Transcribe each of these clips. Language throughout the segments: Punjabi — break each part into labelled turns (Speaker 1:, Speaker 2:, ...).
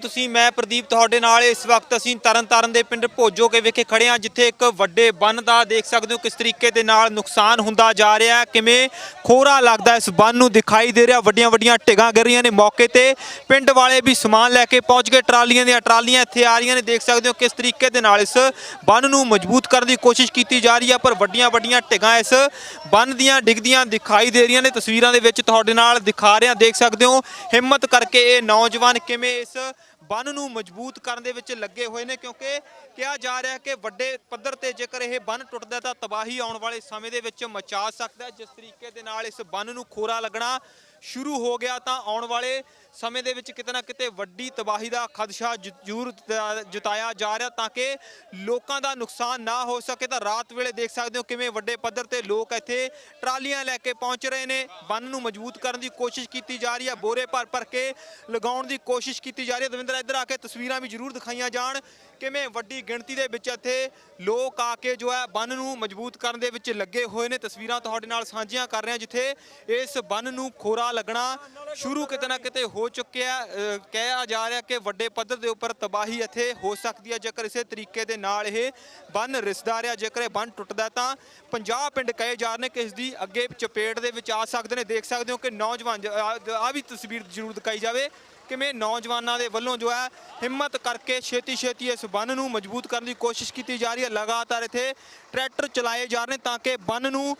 Speaker 1: ਤੁਸੀਂ, ਮੈਂ ਪ੍ਰਦੀਪ ਤੁਹਾਡੇ ਨਾਲ ਇਸ ਵਕਤ ਅਸੀਂ ਤਰਨਤਾਰਨ ਦੇ ਪਿੰਡ ਭੋਜੋ ਕੇ ਵਿਖੇ ਖੜੇ ਹਾਂ, ਜਿੱਥੇ ਇੱਕ ਵੱਡੇ ਬੰਨ ਦਾ ਦੇਖ ਸਕਦੇ ਹੋ ਕਿਸ ਤਰੀਕੇ ਦੇ ਨਾਲ ਨੁਕਸਾਨ ਹੁੰਦਾ ਜਾ ਰਿਹਾ ਹੈ, ਕਿਵੇਂ ਖੋਰਾ ਲੱਗਦਾ ਇਸ ਬੰਨ ਨੂੰ ਦਿਖਾਈ ਦੇ ਰਿਹਾ ਵੱਡੀਆਂ ਵੱਡੀਆਂ ਢਿੱਗਾਂ ਗਿਰ ਰਹੀਆਂ ਨੇ ਮੌਕੇ ਤੇ। ਪਿੰਡ ਵਾਲੇ ਵੀ ਸਮਾਨ ਲੈ ਕੇ ਪਹੁੰਚ ਗਏ, ਟਰਾਲੀਆਂ ਦੀਆਂ ਟਰਾਲੀਆਂ ਇੱਥੇ ਆ ਰਹੀਆਂ ਨੇ, ਦੇਖ ਸਕਦੇ ਹੋ ਕਿਸ ਤਰੀਕੇ ਦੇ ਨਾਲ ਇਸ ਬੰਨ ਨੂੰ ਮਜ਼ਬੂਤ ਕਰਨ ਦੀ ਕੋਸ਼ਿਸ਼ ਕੀਤੀ ਜਾ ਰਹੀ ਹੈ, ਪਰ ਵੱਡੀਆਂ ਵੱਡੀਆਂ ਢਿੱਗਾਂ ਇਸ ਬੰਨ ਦੀਆਂ ਡਿੱਗਦੀਆਂ ਦਿਖਾਈ ਦੇ ਰਹੀਆਂ ਨੇ, ਤਸਵੀਰਾਂ ਦੇ ਵਿੱਚ ਤੁਹਾਡੇ ਨਾਲ ਦਿਖਾ ਰਿਹਾ, ਦੇਖ ਸਕਦੇ ਹੋ ਹਿੰਮਤ ਕਰਕੇ ਇਹ ਨੌਜਵਾਨ ਕਿਵੇਂ ਇਸ ਬੰਨ ਨੂੰ ਮਜ਼ਬੂਤ ਕਰਨ ਦੇ ਵਿੱਚ ਲੱਗੇ ਹੋਏ ਨੇ ਕਿਉਂਕਿ ਕਿਹਾ ਜਾ ਰਿਹਾ ਕਿ ਵੱਡੇ ਪੱਧਰ ਤੇ ਜੇਕਰ ਇਹ ਬੰਨ ਟੁੱਟਦਾ ਤਾਂ ਤਬਾਹੀ ਆਉਣ ਵਾਲੇ ਸਮੇਂ ਦੇ ਵਿੱਚ ਮਚਾ ਸਕਦਾ ਜਿਸ ਤਰੀਕੇ ਦੇ ਨਾਲ ਇਸ ਬੰਨ ਨੂੰ ਖੋਰਾ ਲੱਗਣਾ ਸ਼ੁਰੂ ਹੋ ਗਿਆ ਤਾਂ ਆਉਣ ਵਾਲੇ ਸਮੇਂ ਦੇ ਵਿੱਚ ਕਿਤੇ ਨਾ ਕਿਤੇ ਵੱਡੀ ਤਬਾਹੀ ਦਾ ਖਦਸ਼ਾ ਜ- ਜ਼ਰੂਰ ਜਤਾਇਆ ਜਾ ਰਿਹਾ ਤਾਂ ਕਿ ਲੋਕਾਂ ਦਾ ਨੁਕਸਾਨ ਨਾ ਹੋ ਸਕੇ। ਤਾਂ ਰਾਤ ਵੇਲੇ ਦੇਖ ਸਕਦੇ ਹੋ ਕਿਵੇਂ ਵੱਡੇ ਪੱਧਰ ਤੇ ਲੋਕ ਇੱਥੇ ਟਰਾਲੀਆਂ ਲੈ ਕੇ ਪਹੁੰਚ ਰਹੇ ਨੇ। ਬੰਨ ਨੂੰ ਮਜ਼ਬੂਤ ਕਰਨ ਦੀ ਕੋਸ਼ਿਸ਼ ਕੀਤੀ ਜਾ ਰਹੀ ਹੈ, ਬੋਰੇ ਭਰ ਭਰ ਕੇ ਲਗਾਉਣ ਦੀ ਕੋਸ਼ਿਸ਼ ਕੀਤੀ ਜਾ ਰਹੀ ਹੈ। ਦਵਿੰਦਰ, ਇੱਧਰ ਆ ਕੇ ਤਸਵੀਰਾਂ ਵੀ ਜ਼ਰੂਰ ਦਿਖਾਈਆਂ ਜਾਣ ਕਿਵੇਂ ਵੱਡੀ ਗਿਣਤੀ ਦੇ ਵਿੱਚ ਇੱਥੇ ਲੋਕ ਆ ਕੇ ਜੋ ਹੈ ਬੰਨ ਨੂੰ ਮਜ਼ਬੂਤ ਕਰਨ ਦੇ ਵਿੱਚ ਲੱਗੇ ਹੋਏ ਨੇ। ਤਸਵੀਰਾਂ ਤੁਹਾਡੇ ਨਾਲ ਸਾਂਝੀਆਂ ਕਰ ਰਹੇ ਹਾਂ, ਜਿੱਥੇ ਇਸ ਬੰਨ ਨੂੰ ਖੋਰਾ ਲੱਗਣਾ ਸ਼ੁਰੂ ਕਿਤੇ ਨਾ ਕਿਤੇ ਹੋ ਹੋ ਚੁੱਕਿਆ ਅ, ਕਿਹਾ ਜਾ ਰਿਹਾ ਕਿ ਵੱਡੇ ਪੱਧਰ ਦੇ ਉੱਪਰ ਤਬਾਹੀ ਇੱਥੇ ਹੋ ਸਕਦੀ ਹੈ। ਜੇਕਰ ਇਸੇ ਤਰੀਕੇ ਦੇ ਨਾਲ ਇਹ ਬੰਨ ਰਿਸਦਾ ਰਿਹਾ ਜੇਕਰ ਇਹ ਬੰਨ ਟੁੱਟਦਾ ਤਾਂ 50 ਪਿੰਡ ਕਹੇ ਜਾ ਰਹੇ ਨੇ ਕਿ ਇਸ ਦੀ ਅੱਗੇ ਚਪੇਟ ਦੇ ਵਿੱਚ ਆ ਸਕਦੇ ਨੇ। ਦੇਖ ਸਕਦੇ ਹੋ ਕਿ ਨੌਜਵਾਨ ਆ ਵੀ ਤਸਵੀਰ ਜ਼ਰੂਰ ਦਿਖਾਈ ਜਾਵੇ ਕਿਵੇਂ ਨੌਜਵਾਨਾਂ ਦੇ ਵੱਲੋਂ ਜੋ ਹੈ ਹਿੰਮਤ ਕਰਕੇ ਛੇਤੀ ਛੇਤੀ ਇਸ ਬੰਨ ਨੂੰ ਮਜ਼ਬੂਤ ਕਰਨ ਦੀ ਕੋਸ਼ਿਸ਼ ਕੀਤੀ ਜਾ ਰਹੀ ਹੈ। ਲਗਾਤਾਰ ਇੱਥੇ ਟਰੈਕਟਰ ਚਲਾਏ ਜਾ ਰਹੇ ਨੇ ਤਾਂ ਕਿ ਬੰਨ ਨੂੰ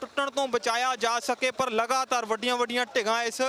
Speaker 1: ਟੁੱਟਣ ਤੋਂ ਬਚਾਇਆ ਜਾ ਸਕੇ ਪਰ ਲਗਾਤਾਰ ਵੱਡੀਆਂ ਵੱਡੀਆਂ ਢਿੱਗਾਂ ਇਸ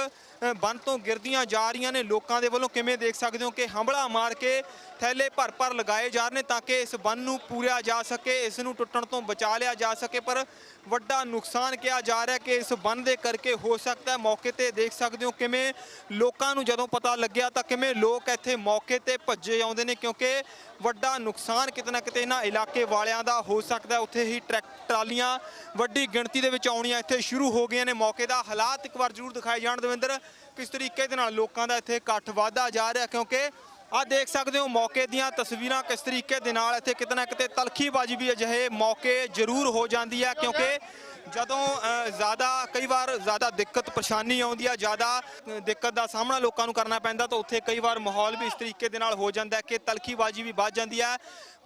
Speaker 1: ਬੰਨ ਤੋਂ ਗਿਰਦੀਆਂ ਜਾ ਰਹੀਆਂ ਨੇ। ਲੋਕਾਂ ਦੇ ਵੱਲੋਂ ਕਿਵੇਂ ਦੇਖ ਸਕਦੇ ਹੋ ਕਿ ਹੰਬਲਾ ਮਾਰ ਕੇ ਥੈਲੇ ਭਰ ਭਰ ਲਗਾਏ ਜਾ ਰਹੇ ਨੇ ਤਾਂ ਕਿ ਇਸ ਬੰਨ ਨੂੰ ਪੂਰਿਆ ਜਾ ਸਕੇ, ਇਸ ਨੂੰ ਟੁੱਟਣ ਤੋਂ ਬਚਾ ਲਿਆ ਜਾ ਸਕੇ। ਪਰ ਵੱਡਾ ਨੁਕਸਾਨ ਕਿਹਾ ਜਾ ਰਿਹਾ ਕਿ ਇਸ ਬੰਨ ਦੇ ਕਰਕੇ ਹੋ ਸਕਦਾ ਹੈ। ਮੌਕੇ ਤੇ ਦੇਖ ਸਕਦੇ ਹੋ ਕਿਵੇਂ ਲੋਕਾਂ ਨੂੰ ਜਦੋਂ ਪਤਾ ਲੱਗਿਆ ਤਾਂ ਕਿਵੇਂ ਲੋਕ ਇੱਥੇ ਮੌਕੇ ਤੇ ਭੱਜੇ ਆਉਂਦੇ ਨੇ ਕਿਉਂਕਿ ਵੱਡਾ ਨੁਕਸਾਨ ਕਿਤੇ ਨਾ ਕਿਤੇ ਇਹਨਾਂ ਇਲਾਕੇ ਵਾਲਿਆਂ ਦਾ ਹੋ ਸਕਦਾ ਉੱਥੇ ਹੀ ਟਰੈਕ ਟਰਾਲੀਆਂ ਵੱਡੀ ਗਿਣਤੀ ਦੇ ਵਿੱਚ ਆਉਣੀਆਂ ਇੱਥੇ ਸ਼ੁਰੂ ਹੋ ਗਈਆਂ ਨੇ। ਮੌਕੇ ਦਾ ਹਾਲਾਤ ਇੱਕ ਵਾਰ ਜ਼ਰੂਰ ਦਿਖਾਏ ਜਾਣ। ਦਵਿੰਦਰ ਕਿਸ ਤਰੀਕੇ ਦੇ ਨਾਲ ਲੋਕਾਂ ਦਾ ਇੱਥੇ ਇਕੱਠ ਵਧਦਾ ਜਾ ਰਿਹਾ, ਕਿਉਂਕਿ ਆ ਦੇਖ ਸਕਦੇ ਹੋ ਮੌਕੇ ਦੀਆਂ ਤਸਵੀਰਾਂ ਕਿਸ ਤਰੀਕੇ ਦੇ ਨਾਲ ਇੱਥੇ ਕਿਤੇ ਨਾ ਕਿਤੇ ਤਲਖੀਬਾਜ਼ੀ ਵੀ ਅਜਿਹੇ ਮੌਕੇ ਜ਼ਰੂਰ ਹੋ ਜਾਂਦੀ ਹੈ, ਕਿਉਂਕਿ ਜਦੋਂ ਜ਼ਿਆਦਾ, ਕਈ ਵਾਰ ਜ਼ਿਆਦਾ ਦਿੱਕਤ ਪਰੇਸ਼ਾਨੀ ਆਉਂਦੀ ਹੈ ਜ਼ਿਆਦਾ ਦਿੱਕਤ ਦਾ ਸਾਹਮਣਾ ਲੋਕਾਂ ਨੂੰ ਕਰਨਾ ਪੈਂਦਾ, ਤਾਂ ਉੱਥੇ ਕਈ ਵਾਰ ਮਾਹੌਲ ਵੀ ਇਸ ਤਰੀਕੇ ਦੇ ਨਾਲ ਹੋ ਜਾਂਦਾ ਕਿ ਤਲਖੀਬਾਜ਼ੀ ਵੀ ਵੱਧ ਜਾਂਦੀ ਹੈ।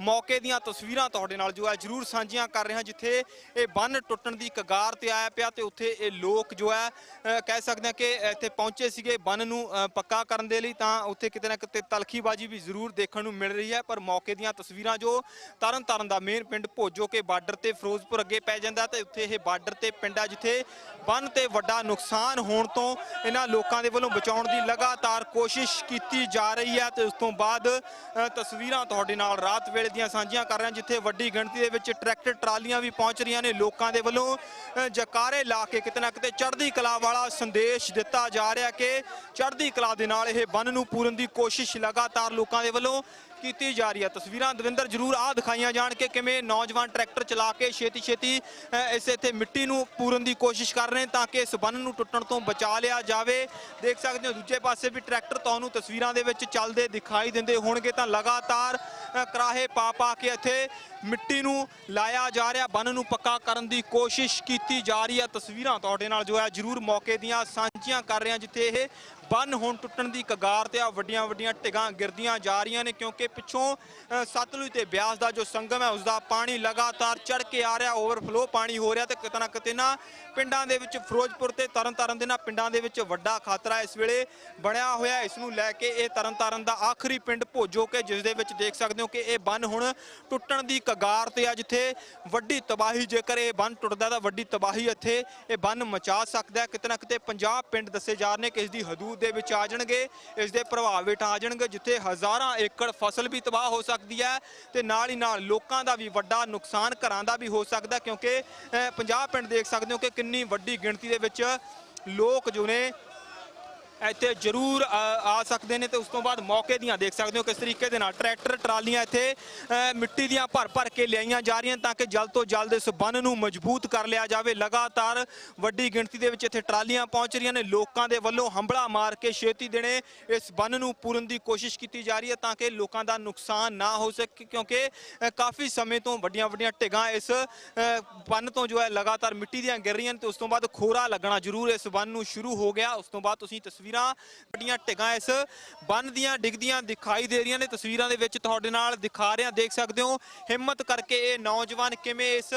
Speaker 1: ਮੌਕੇ ਦੀਆਂ ਤਸਵੀਰਾਂ ਤੁਹਾਡੇ ਨਾਲ ਜੋ ਹੈ, ਜ਼ਰੂਰ ਸਾਂਝੀਆਂ ਕਰ ਰਹੇ ਹਾਂ ਜਿੱਥੇ ਇਹ ਬੰਨ ਟੁੱਟਣ ਦੀ ਕਗਾਰ ਤੇ ਆਇਆ ਪਿਆ, ਤੇ ਉੱਥੇ ਇਹ ਲੋਕ ਜੋ ਹੈ ਕਹਿ ਸਕਦੇ ਹਾਂ ਕਿ ਇੱਥੇ ਪਹੁੰਚੇ ਸੀਗੇ ਬੰਨ ਨੂੰ ਪੱਕਾ ਕਰਨ ਦੇ ਲਈ, ਤਾਂ ਉੱਥੇ ਕਿਤੇ ਨਾ ਕਿਤੇ ਤਲਖੀਬਾਜ਼ੀ ਵੀ ਜ਼ਰੂਰ ਦੇਖਣ ਨੂੰ ਮਿਲ ਰਹੀ ਹੈ, ਪਰ ਮੌਕੇ ਦੀਆਂ ਤਸਵੀਰਾਂ ਜੋ ਤਰਨ ਤਾਰਨ ਦਾ ਮੇਨ ਪਿੰਡ ਭੋਜੋ ਕੇ ਬਾਰਡਰ ਤੇ ਫਿਰੋਜ਼ਪੁਰ ਅੱਗੇ ਪੈ ਜਾਂਦਾ ਤੇ ਉੱਥੇ ਇਹ ਬਾਰਡਰ ਤੇ ਪਿੰਡ ਜਿੱਥੇ ਬੰਨ ਤੇ ਵੱਡਾ ਨੁਕਸਾਨ ਹੋਣ ਤੋਂ ਇਹਨਾਂ ਲੋਕਾਂ ਦੇ ਵੱਲੋਂ ਬਚਾਉਣ ਦੀ ਲਗਾਤਾਰ ਕੋਸ਼ਿਸ਼ ਕੀਤੀ ਜਾ ਰਹੀ ਹੈ ਤੇ ਉਸ ਤੋਂ ਬਾਅਦ ਤਸਵੀਰਾਂ ਤੁਹਾਡੇ ਨਾਲ ਰਾਤ ਵੇਲੇ ਦੀਆਂ ਸਾਂਝੀਆਂ ਕਰ ਰਹੇ ਹਾਂ, ਜਿੱਥੇ ਵੱਡੀ ਗਿਣਤੀ ਦੇ ਵਿੱਚ ਟਰੈਕਟਰ ਟਰਾਲੀਆਂ ਵੀ ਪਹੁੰਚ ਰਹੀਆਂ ਨੇ। ਲੋਕਾਂ ਦੇ ਵੱਲੋਂ ਜਕਾਰੇ ਲਾ ਕੇ ਕਿਤੇ ਨਾ ਕਿਤੇ ਚੜ੍ਹਦੀ ਕਲਾ ਵਾਲਾ ਸੰਦੇਸ਼ ਦਿੱਤਾ ਜਾ ਰਿਹਾ ਕਿ ਚੜ੍ਹਦੀ ਕਲਾ ਦੇ ਨਾਲ ਇਹ ਬੰਨ ਨੂੰ ਪੂਰਨ ਦੀ ਕੋਸ਼ਿਸ਼ ਲਗਾਤਾਰ ਲੋਕਾਂ ਦੇ ਵੱਲੋਂ ਕੀਤੀ ਜਾ ਰਹੀ ਹੈ। ਤਸਵੀਰਾਂ ਦਵਿੰਦਰ ਜਰੂਰ ਆ ਦਿਖਾਈਆਂ ਜਾਣ ਕਿ ਕਿਵੇਂ ਨੌਜਵਾਨ ਟਰੈਕਟਰ ਚਲਾ ਕੇ ਛੇਤੀ ਛੇਤੀ ਇਸ ਇੱਥੇ ਮਿੱਟੀ ਨੂੰ ਪੂਰਨ ਦੀ ਕੋਸ਼ਿਸ਼ ਕਰ ਰਹੇ ਤਾਂ ਕਿ ਇਸ ਬੰਨ ਨੂੰ ਟੁੱਟਣ ਤੋਂ ਬਚਾ ਲਿਆ ਜਾਵੇ। ਦੇਖ ਸਕਦੇ ਹੋ ਦੂਜੇ ਪਾਸੇ ਵੀ ਟਰੈਕਟਰ ਤੁਹਾਨੂੰ ਤਸਵੀਰਾਂ ਦੇ ਵਿੱਚ ਚੱਲਦੇ ਦਿਖਾਈ ਦਿੰਦੇ ਹੋਣਗੇ ਤਾਂ ਲਗਾਤਾਰ ਅ, ਕਰਾਹੇ ਪਾ ਪਾ ਕੇ ਇੱਥੇ ਮਿੱਟੀ ਨੂੰ ਲਾਇਆ ਜਾ ਰਿਹਾ, ਬੰਨ ਨੂੰ ਪੱਕਾ ਕਰਨ ਦੀ ਕੋਸ਼ਿਸ਼ ਕੀਤੀ ਜਾ ਰਹੀ ਹੈ। ਤਸਵੀਰਾਂ ਤੁਹਾਡੇ ਨਾਲ ਜੋ ਹੈ, ਜਰੂਰ ਮੌਕੇ ਦੀਆਂ ਸਾਂਝੀਆਂ ਕਰ ਰਹੇ ਹਾਂ, ਜਿੱਥੇ ਇਹ ਬੰਨ ਹੁਣ ਟੁੱਟਣ ਦੀ ਕਗਾਰ ਤੇ ਆ, ਵੱਡੀਆਂ ਵੱਡੀਆਂ ਢਿੱਗਾਂ ਗਿਰਦੀਆਂ ਜਾ ਰਹੀਆਂ ਨੇ, ਕਿਉਂਕਿ ਪਿੱਛੋਂ ਸਤਲੁਜ ਤੇ ਬਿਆਸ ਦਾ ਜੋ ਸੰਗਮ ਹੈ ਉਸ ਦਾ ਪਾਣੀ ਲਗਾਤਾਰ ਚੜ ਕੇ ਆ ਰਿਹਾ, ਓਵਰਫਲੋ ਪਾਣੀ ਹੋ ਰਿਹਾ ਤੇ ਕਿਤੇ ਨਾ ਕਿਤੇ ਨਾ ਪਿੰਡਾਂ ਦੇ ਵਿੱਚ, ਫਿਰੋਜ਼ਪੁਰ ਤੇ ਤਰਨਤਾਰਨ ਦੇ ਨਾ ਪਿੰਡਾਂ ਦੇ ਵਿੱਚ ਵੱਡਾ ਖਤਰਾ ਇਸ ਵੇਲੇ ਬਣਿਆ ਹੋਇਆ ਇਸ ਨੂੰ ਲੈ ਕੇ ਇਹ ਤਰਨਤਾਰਨ ਦਾ ਆਖਰੀ ਪਿੰਡ ਭੋਜੋ ਕੇ, ਜਿਸ ਦੇ ਵਿੱਚ ਦੇਖ ਸਕਦੇ ਹੋ ਕਿ ਇਹ ਬੰਨ ਹੁਣ ਟੁੱਟਣ ਦੀ ਕਗਾਰ ਤੇ ਆ ਜਿੱਥੇ ਵੱਡੀ ਤਬਾਹੀ ਜੇਕਰ ਇਹ ਬੰਨ ਟੁੱਟਦਾ ਤਾਂ ਵੱਡੀ ਤਬਾਹੀ ਇੱਥੇ ਇਹ ਬੰਨ ਮਚਾ ਸਕਦਾ ਹੈ। ਕਿਤੇ ਨਾ ਕਿਤੇ 50 ਪਿੰਡ ਦੱਸੇ ਜਾ ਰਹੇ ਨੇ ਕਿ ਇਸ ਦੀ ਹਦੂਦ ਦੇ ਵਿੱਚ ਆ ਜਾਣਗੇ ਇਸ ਦੇ ਪ੍ਰਭਾਵ ਹੇਠ ਆ ਜਾਣਗੇ ਜਿੱਥੇ ਹਜ਼ਾਰਾਂ ਏਕੜ ਫਸਲ ਵੀ ਤਬਾਹ ਹੋ ਸਕਦੀ ਹੈ ਤੇ ਨਾਲ ਹੀ ਨਾਲ ਲੋਕਾਂ ਦਾ ਵੀ ਵੱਡਾ ਨੁਕਸਾਨ ਘਰਾਂ ਦਾ ਵੀ ਹੋ ਸਕਦਾ ਕਿਉਂਕਿ ਅਹ, 50 ਪਿੰਡ ਦੇਖ ਸਕਦੇ ਹੋ ਕਿ ਕਿੰਨੀ ਵੱਡੀ ਗਿਣਤੀ ਦੇ ਵਿੱਚ ਲੋਕ ਜੋ ਨੇ ਇੱਥੇ ਜ਼ਰੂਰ ਆ ਆ ਸਕਦੇ ਨੇ ਤੇ ਉਸ ਤੋਂ ਬਾਅਦ ਮੌਕੇ ਦੀਆਂ ਦੇਖ ਸਕਦੇ ਹੋ ਕਿਸ ਤਰੀਕੇ ਦੇ ਨਾਲ ਟਰੈਕਟਰ, ਟਰਾਲੀਆਂ ਇੱਥੇ ਮਿੱਟੀ ਦੀਆਂ ਭਰ ਭਰ ਕੇ ਲਿਆਈਆਂ ਜਾ ਰਹੀਆਂ ਤਾਂ ਕਿ ਜਲਦ ਤੋਂ ਜਲਦ ਇਸ ਬੰਨ ਨੂੰ ਮਜ਼ਬੂਤ ਕਰ ਲਿਆ ਜਾਵੇ। ਲਗਾਤਾਰ ਵੱਡੀ ਗਿਣਤੀ ਦੇ ਵਿੱਚ ਇੱਥੇ ਟਰਾਲੀਆਂ ਪਹੁੰਚ ਰਹੀਆਂ ਨੇ। ਲੋਕਾਂ ਦੇ ਵੱਲੋਂ ਹੰਬਲਾ ਮਾਰ ਕੇ ਛੇਤੀ ਦਿਨੇ ਇਸ ਬੰਨ ਨੂੰ ਪੂਰਨ ਦੀ ਕੋਸ਼ਿਸ਼ ਕੀਤੀ ਜਾ ਰਹੀ ਹੈ ਤਾਂ ਕਿ ਲੋਕਾਂ ਦਾ ਨੁਕਸਾਨ ਨਾ ਹੋ ਸਕੇ ਕਿਉਂਕਿ ਕਾਫੀ ਸਮੇਂ ਤੋਂ ਵੱਡੀਆਂ ਵੱਡੀਆਂ ਢਿੱਗਾਂ ਇਸ ਬੰਨ ਤੋਂ ਜੋ ਹੈ ਲਗਾਤਾਰ ਮਿੱਟੀ ਦੀਆਂ ਗਿਰ ਰਹੀਆਂ ਨੇ ਤੇ ਉਸ ਤੋਂ ਬਾਅਦ ਖੋਰਾ ਲੱਗਣਾ ਜ਼ਰੂਰ ਇਸ ਬੰਨ ਨੂੰ ਸ਼ੁਰੂ ਹੋ ਗਿਆ। ਉਸ ਤੋਂ ਬਾਅਦ ਤੁਸੀਂ ਤਸਵੀਰ ਤਸਵੀਰਾਂ, ਵੱਡੀਆਂ ਢਿੱਗਾਂ ਇਸ ਬੰਨ ਦੀਆਂ ਡਿੱਗਦੀਆਂ ਦਿਖਾਈ ਦੇ ਰਹੀਆਂ ਨੇ। ਤਸਵੀਰਾਂ ਦੇ ਵਿੱਚ ਤੁਹਾਡੇ ਨਾਲ ਦਿਖਾ ਰਹੇ ਹਾਂ, ਦੇਖ ਸਕਦੇ ਹੋ, ਹਿੰਮਤ ਕਰਕੇ ਇਹ ਨੌਜਵਾਨ ਕਿਵੇਂ ਇਸ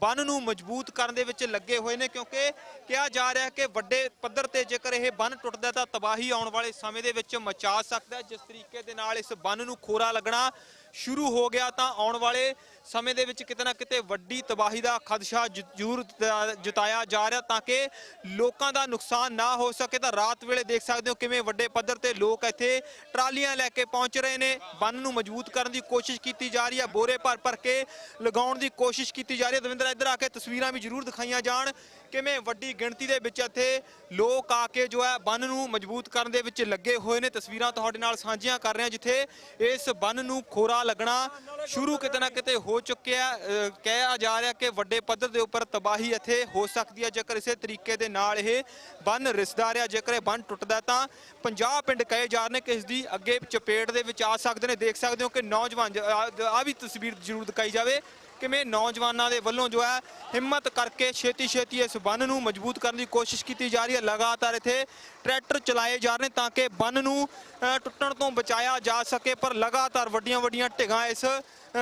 Speaker 1: ਬੰਨ ਨੂੰ ਮਜ਼ਬੂਤ ਕਰਨ ਦੇ ਵਿੱਚ ਲੱਗੇ ਹੋਏ ਨੇ, ਕਿਉਂਕਿ ਕਿਹਾ ਜਾ ਰਿਹਾ ਕਿ ਵੱਡੇ ਪੱਧਰ ਤੇ ਜੇਕਰ ਇਹ ਬੰਨ ਟੁੱਟਦਾ ਤਾਂ ਤਬਾਹੀ ਆਉਣ ਵਾਲੇ ਸਮੇਂ ਦੇ ਵਿੱਚ ਮਚਾ ਸਕਦਾ ਜਿਸ ਤਰੀਕੇ ਦੇ ਨਾਲ ਇਸ ਬੰਨ ਨੂੰ ਖੋਰਾ ਲੱਗਣਾ ਸ਼ੁਰੂ ਹੋ ਗਿਆ ਤਾਂ ਆਉਣ ਵਾਲੇ ਸਮੇਂ ਦੇ ਵਿੱਚ ਕਿਤੇ ਨਾ ਕਿਤੇ ਵੱਡੀ ਤਬਾਹੀ ਦਾ ਖਦਸ਼ਾ ਜ- ਜ਼ਰੂਰ ਜਤਾਇਆ ਜਾ ਰਿਹਾ ਤਾਂ ਕਿ ਲੋਕਾਂ ਦਾ ਨੁਕਸਾਨ ਨਾ ਹੋ ਸਕੇ ਤਾਂ ਰਾਤ ਵੇਲੇ ਦੇਖ ਸਕਦੇ ਹੋ ਕਿਵੇਂ ਵੱਡੇ ਪੱਧਰ ਤੇ ਲੋਕ ਇੱਥੇ ਟਰਾਲੀਆਂ ਲੈ ਕੇ ਪਹੁੰਚ ਰਹੇ ਨੇ। ਬੰਨ ਨੂੰ ਮਜ਼ਬੂਤ ਕਰਨ ਦੀ ਕੋਸ਼ਿਸ਼ ਕੀਤੀ ਜਾ ਰਹੀ ਹੈ, ਬੋਰੇ ਭਰ ਭਰ ਕੇ ਲਗਾਉਣ ਦੀ ਕੋਸ਼ਿਸ਼ ਕੀਤੀ ਜਾ ਰਹੀ ਹੈ। ਦਵਿੰਦਰ, ਇੱਧਰ ਆ ਕੇ ਤਸਵੀਰਾਂ ਵੀ ਜ਼ਰੂਰ ਦਿਖਾਈਆਂ ਜਾਣ ਕਿਵੇਂ ਵੱਡੀ ਗਿਣਤੀ ਦੇ ਵਿੱਚ ਇੱਥੇ ਲੋਕ ਆ ਕੇ ਜੋ ਹੈ ਬੰਨ ਨੂੰ ਮਜ਼ਬੂਤ ਕਰਨ ਦੇ ਵਿੱਚ ਲੱਗੇ ਹੋਏ ਨੇ। ਤਸਵੀਰਾਂ ਤੁਹਾਡੇ ਨਾਲ ਸਾਂਝੀਆਂ ਕਰ ਰਹੇ ਹਾਂ ਜਿੱਥੇ ਇਸ ਬੰਨ ਨੂੰ ਖੋਰਾ ਲੱਗਣਾ ਸ਼ੁਰੂ ਕਿਤੇ ਨਾ ਕਿਤੇ ਹੋ ਚੁੱਕਿਆ ਕਿਹਾ ਜਾ ਰਿਹਾ ਕਿ ਵੱਡੇ ਪੱਧਰ ਦੇ ਉੱਪਰ ਤਬਾਹੀ ਇੱਥੇ ਹੋ ਸਕਦੀ ਹੈ। ਜੇਕਰ ਇਸੇ ਤਰੀਕੇ ਦੇ ਨਾਲ ਇਹ ਬੰਨ ਰਿਸਦਾ ਰਿਹਾ, ਜੇਕਰ ਇਹ ਬੰਨ ਟੁੱਟਦਾ ਤਾਂ 50 ਪਿੰਡ ਕਹੇ ਜਾ ਰਹੇ ਨੇ ਕਿ ਇਸ ਦੀ ਅੱਗੇ ਚਪੇਟ ਦੇ ਵਿੱਚ ਆ ਸਕਦੇ ਨੇ। ਦੇਖ ਸਕਦੇ ਹੋ ਕਿ ਨੌਜਵਾਨ ਆ ਵੀ ਤਸਵੀਰ ਜ਼ਰੂਰ ਦਿਖਾਈ ਜਾਵੇ ਕਿਵੇਂ ਨੌਜਵਾਨਾਂ ਦੇ ਵੱਲੋਂ ਜੋ ਹੈ ਹਿੰਮਤ ਕਰਕੇ ਛੇਤੀ ਛੇਤੀ ਇਸ ਬੰਨ ਨੂੰ ਮਜ਼ਬੂਤ ਕਰਨ ਦੀ ਕੋਸ਼ਿਸ਼ ਕੀਤੀ ਜਾ ਰਹੀ ਹੈ। ਲਗਾਤਾਰ ਇੱਥੇ ਟਰੈਕਟਰ ਚਲਾਏ ਜਾ ਰਹੇ ਨੇ ਤਾਂ ਕਿ ਬੰਨ ਨੂੰ ਟੁੱਟਣ ਤੋਂ ਬਚਾਇਆ ਜਾ ਸਕੇ, ਪਰ ਲਗਾਤਾਰ ਵੱਡੀਆਂ ਵੱਡੀਆਂ ਢਿੱਗਾਂ ਇਸ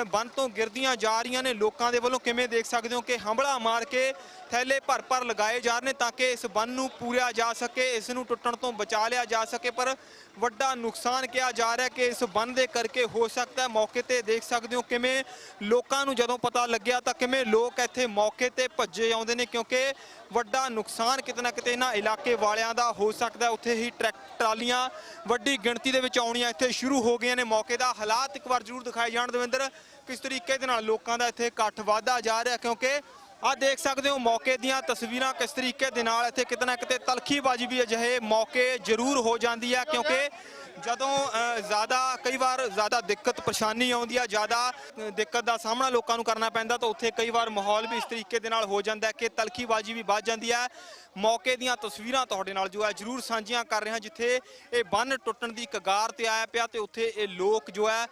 Speaker 1: ਬੰਨ ਤੋਂ ਗਿਰਦੀਆਂ ਜਾ ਰਹੀਆਂ ਨੇ। ਲੋਕਾਂ ਦੇ ਵੱਲੋਂ ਕਿਵੇਂ ਦੇਖ ਸਕਦੇ ਹੋ ਕਿ ਹੰਬਲਾ ਮਾਰ ਕੇ ਥੈਲੇ ਭਰ ਭਰ ਲਗਾਏ ਜਾ ਰਹੇ ਨੇ ਤਾਂ ਕਿ ਇਸ ਬੰਨ ਨੂੰ ਪੂਰਿਆ ਜਾ ਸਕੇ, ਇਸ ਨੂੰ ਟੁੱਟਣ ਤੋਂ ਬਚਾ ਲਿਆ ਜਾ ਸਕੇ, ਪਰ ਵੱਡਾ ਨੁਕਸਾਨ ਕਿਹਾ ਜਾ ਰਿਹਾ ਕਿ ਇਸ ਬੰਨ ਦੇ ਕਰਕੇ ਹੋ ਸਕਦਾ ਹੈ। ਮੌਕੇ ਤੇ ਦੇਖ ਸਕਦੇ ਹੋ ਕਿਵੇਂ ਲੋਕਾਂ ਨੂੰ ਜਦੋਂ ਪਤਾ ਲੱਗਿਆ ਤਾਂ ਕਿਵੇਂ ਲੋਕ ਇੱਥੇ ਮੌਕੇ ਤੇ ਭੱਜੇ ਆਉਂਦੇ ਨੇ ਕਿਉਂਕਿ ਵੱਡਾ ਨੁਕਸਾਨ ਕਿਤੇ ਨਾ ਕਿਤੇ ਇਹਨਾਂ ਇਲਾਕੇ ਵਾਲਿਆਂ ਦਾ ਹੋ ਸਕਦਾ ਉੱਥੇ ਹੀ ਟਰੈਕ ਟਰਾਲੀਆਂ ਵੱਡੀ ਗਿਣਤੀ ਦੇ ਵਿੱਚ ਆਉਣੀਆਂ ਇੱਥੇ ਸ਼ੁਰੂ ਹੋ ਗਈਆਂ ਨੇ। ਮੌਕੇ ਦਾ ਹਾਲਾਤ ਇੱਕ ਵਾਰ ਜ਼ਰੂਰ ਦਿਖਾਏ ਜਾਣ ਦਵਿੰਦਰ, ਕਿਸ ਤਰੀਕੇ ਦੇ ਨਾਲ ਲੋਕਾਂ ਦਾ ਇੱਥੇ ਇਕੱਠ ਵਾਧਾ ਜਾ ਰਿਹਾ, ਕਿਉਂਕਿ ਆ ਦੇਖ ਸਕਦੇ ਹੋ ਮੌਕੇ ਦੀਆਂ ਤਸਵੀਰਾਂ ਕਿਸ ਤਰੀਕੇ ਦੇ ਨਾਲ ਇੱਥੇ ਕਿਤੇ ਨਾ ਕਿਤੇ ਤਲਖੀਬਾਜ਼ੀ ਵੀ ਅਜਿਹੇ ਮੌਕੇ ਜ਼ਰੂਰ ਹੋ ਜਾਂਦੀ ਹੈ, ਕਿਉਂਕਿ ਜਦੋਂ ਜ਼ਿਆਦਾ, ਕਈ ਵਾਰ ਜ਼ਿਆਦਾ ਦਿੱਕਤ, ਪਰੇਸ਼ਾਨੀ ਆਉਂਦੀ ਆ, ਜ਼ਿਆਦਾ ਦਿੱਕਤ ਦਾ ਸਾਹਮਣਾ ਲੋਕਾਂ ਨੂੰ ਕਰਨਾ ਪੈਂਦਾ, ਤਾਂ ਉੱਥੇ ਕਈ ਵਾਰ ਮਾਹੌਲ ਵੀ ਇਸ ਤਰੀਕੇ ਦੇ ਨਾਲ ਹੋ ਜਾਂਦਾ ਕਿ ਤਲਖੀਬਾਜ਼ੀ ਵੀ ਵੱਧ ਜਾਂਦੀ ਹੈ ਮੌਕੇ ਦੀਆਂ ਤਸਵੀਰਾਂ ਤੁਹਾਡੇ ਨਾਲ ਜੋ ਹੈ ਜ਼ਰੂਰ ਸਾਂਝੀਆਂ ਕਰ ਰਹੇ ਹਾਂ ਜਿੱਥੇ ਇਹ ਬੰਨ ਟੁੱਟਣ ਦੀ ਕਗਾਰ ਤੇ ਆਇਆ ਪਿਆ ਤੇ ਉੱਥੇ ਇਹ ਲੋਕ ਜੋ ਹੈ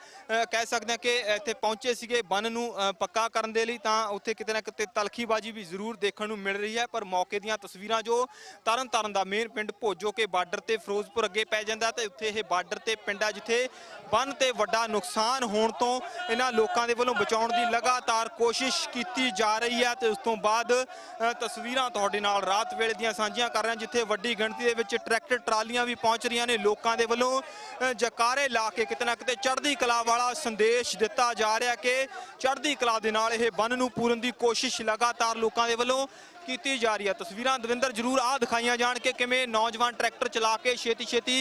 Speaker 1: ਕਹਿ ਸਕਦੇ ਹਾਂ ਕਿ ਇੱਥੇ ਪਹੁੰਚੇ ਸੀਗੇ ਬੰਨ ਨੂੰ ਪੱਕਾ ਕਰਨ ਦੇ ਲਈ, ਤਾਂ ਉੱਥੇ ਕਿਤੇ ਨਾ ਕਿਤੇ ਤਲਖੀਬਾਜ਼ੀ ਵੀ ਜ਼ਰੂਰ ਦੇਖਣ ਨੂੰ ਮਿਲ ਰਹੀ ਹੈ, ਪਰ ਮੌਕੇ ਦੀਆਂ ਤਸਵੀਰਾਂ ਜੋ ਤਰਨ ਤਾਰਨ ਦਾ ਮੇਨ ਪਿੰਡ ਭੋਜੋ ਕੇ ਬਾਰਡਰ ਤੇ ਫਿਰੋਜ਼ਪੁਰ ਅੱਗੇ ਪੈ ਜਾਂਦਾ ਤੇ ਉੱਥੇ ਇਹ ਬਾਰਡਰ ਤੇ ਪਿੰਡ ਆ, ਜਿੱਥੇ ਬੰਨ ਤੇ ਵੱਡਾ ਨੁਕਸਾਨ ਹੋਣ ਤੋਂ ਇਹਨਾਂ ਲੋਕਾਂ ਦੇ ਵੱਲੋਂ ਬਚਾਉਣ ਦੀ ਲਗਾਤਾਰ ਕੋਸ਼ਿਸ਼ ਕੀਤੀ ਜਾ ਰਹੀ ਹੈ ਤੇ ਉਸ ਤੋਂ ਬਾਅਦ ਤਸਵੀਰਾਂ ਤੁਹਾਡੇ ਨਾਲ ਰਾਤ ਵੇਲੇ ਦੀਆਂ ਸਾਂਝੀਆਂ ਕਰ ਰਹੇ ਹਾਂ ਜਿੱਥੇ ਵੱਡੀ ਗਿਣਤੀ ਦੇ ਵਿੱਚ ਟਰੈਕਟਰ ਟਰਾਲੀਆਂ ਵੀ ਪਹੁੰਚ ਰਹੀਆਂ ਨੇ। ਲੋਕਾਂ ਦੇ ਵੱਲੋਂ ਜਕਾਰੇ ਲਾ ਕੇ ਕਿਤੇ ਨਾ ਕਿਤੇ ਚੜ੍ਹਦੀ ਕਲਾ ਵਾਲਾ ਸੰਦੇਸ਼ ਦਿੱਤਾ ਜਾ ਰਿਹਾ ਕਿ ਚੜ੍ਹਦੀ ਕਲਾ ਦੇ ਨਾਲ ਇਹ ਬੰਨ ਨੂੰ ਪੂਰਨ ਦੀ ਕੋਸ਼ਿਸ਼ ਲਗਾਤਾਰ ਲੋਕਾਂ ਦੇ ਵੱਲੋਂ ਕੀਤੀ ਜਾ ਰਹੀ ਹੈ। ਤਸਵੀਰਾਂ ਦਵਿੰਦਰ ਜਰੂਰ ਆ ਦਿਖਾਈਆਂ ਜਾਣ ਕਿ ਕਿਵੇਂ ਨੌਜਵਾਨ ਟਰੈਕਟਰ ਚਲਾ ਕੇ ਛੇਤੀ ਛੇਤੀ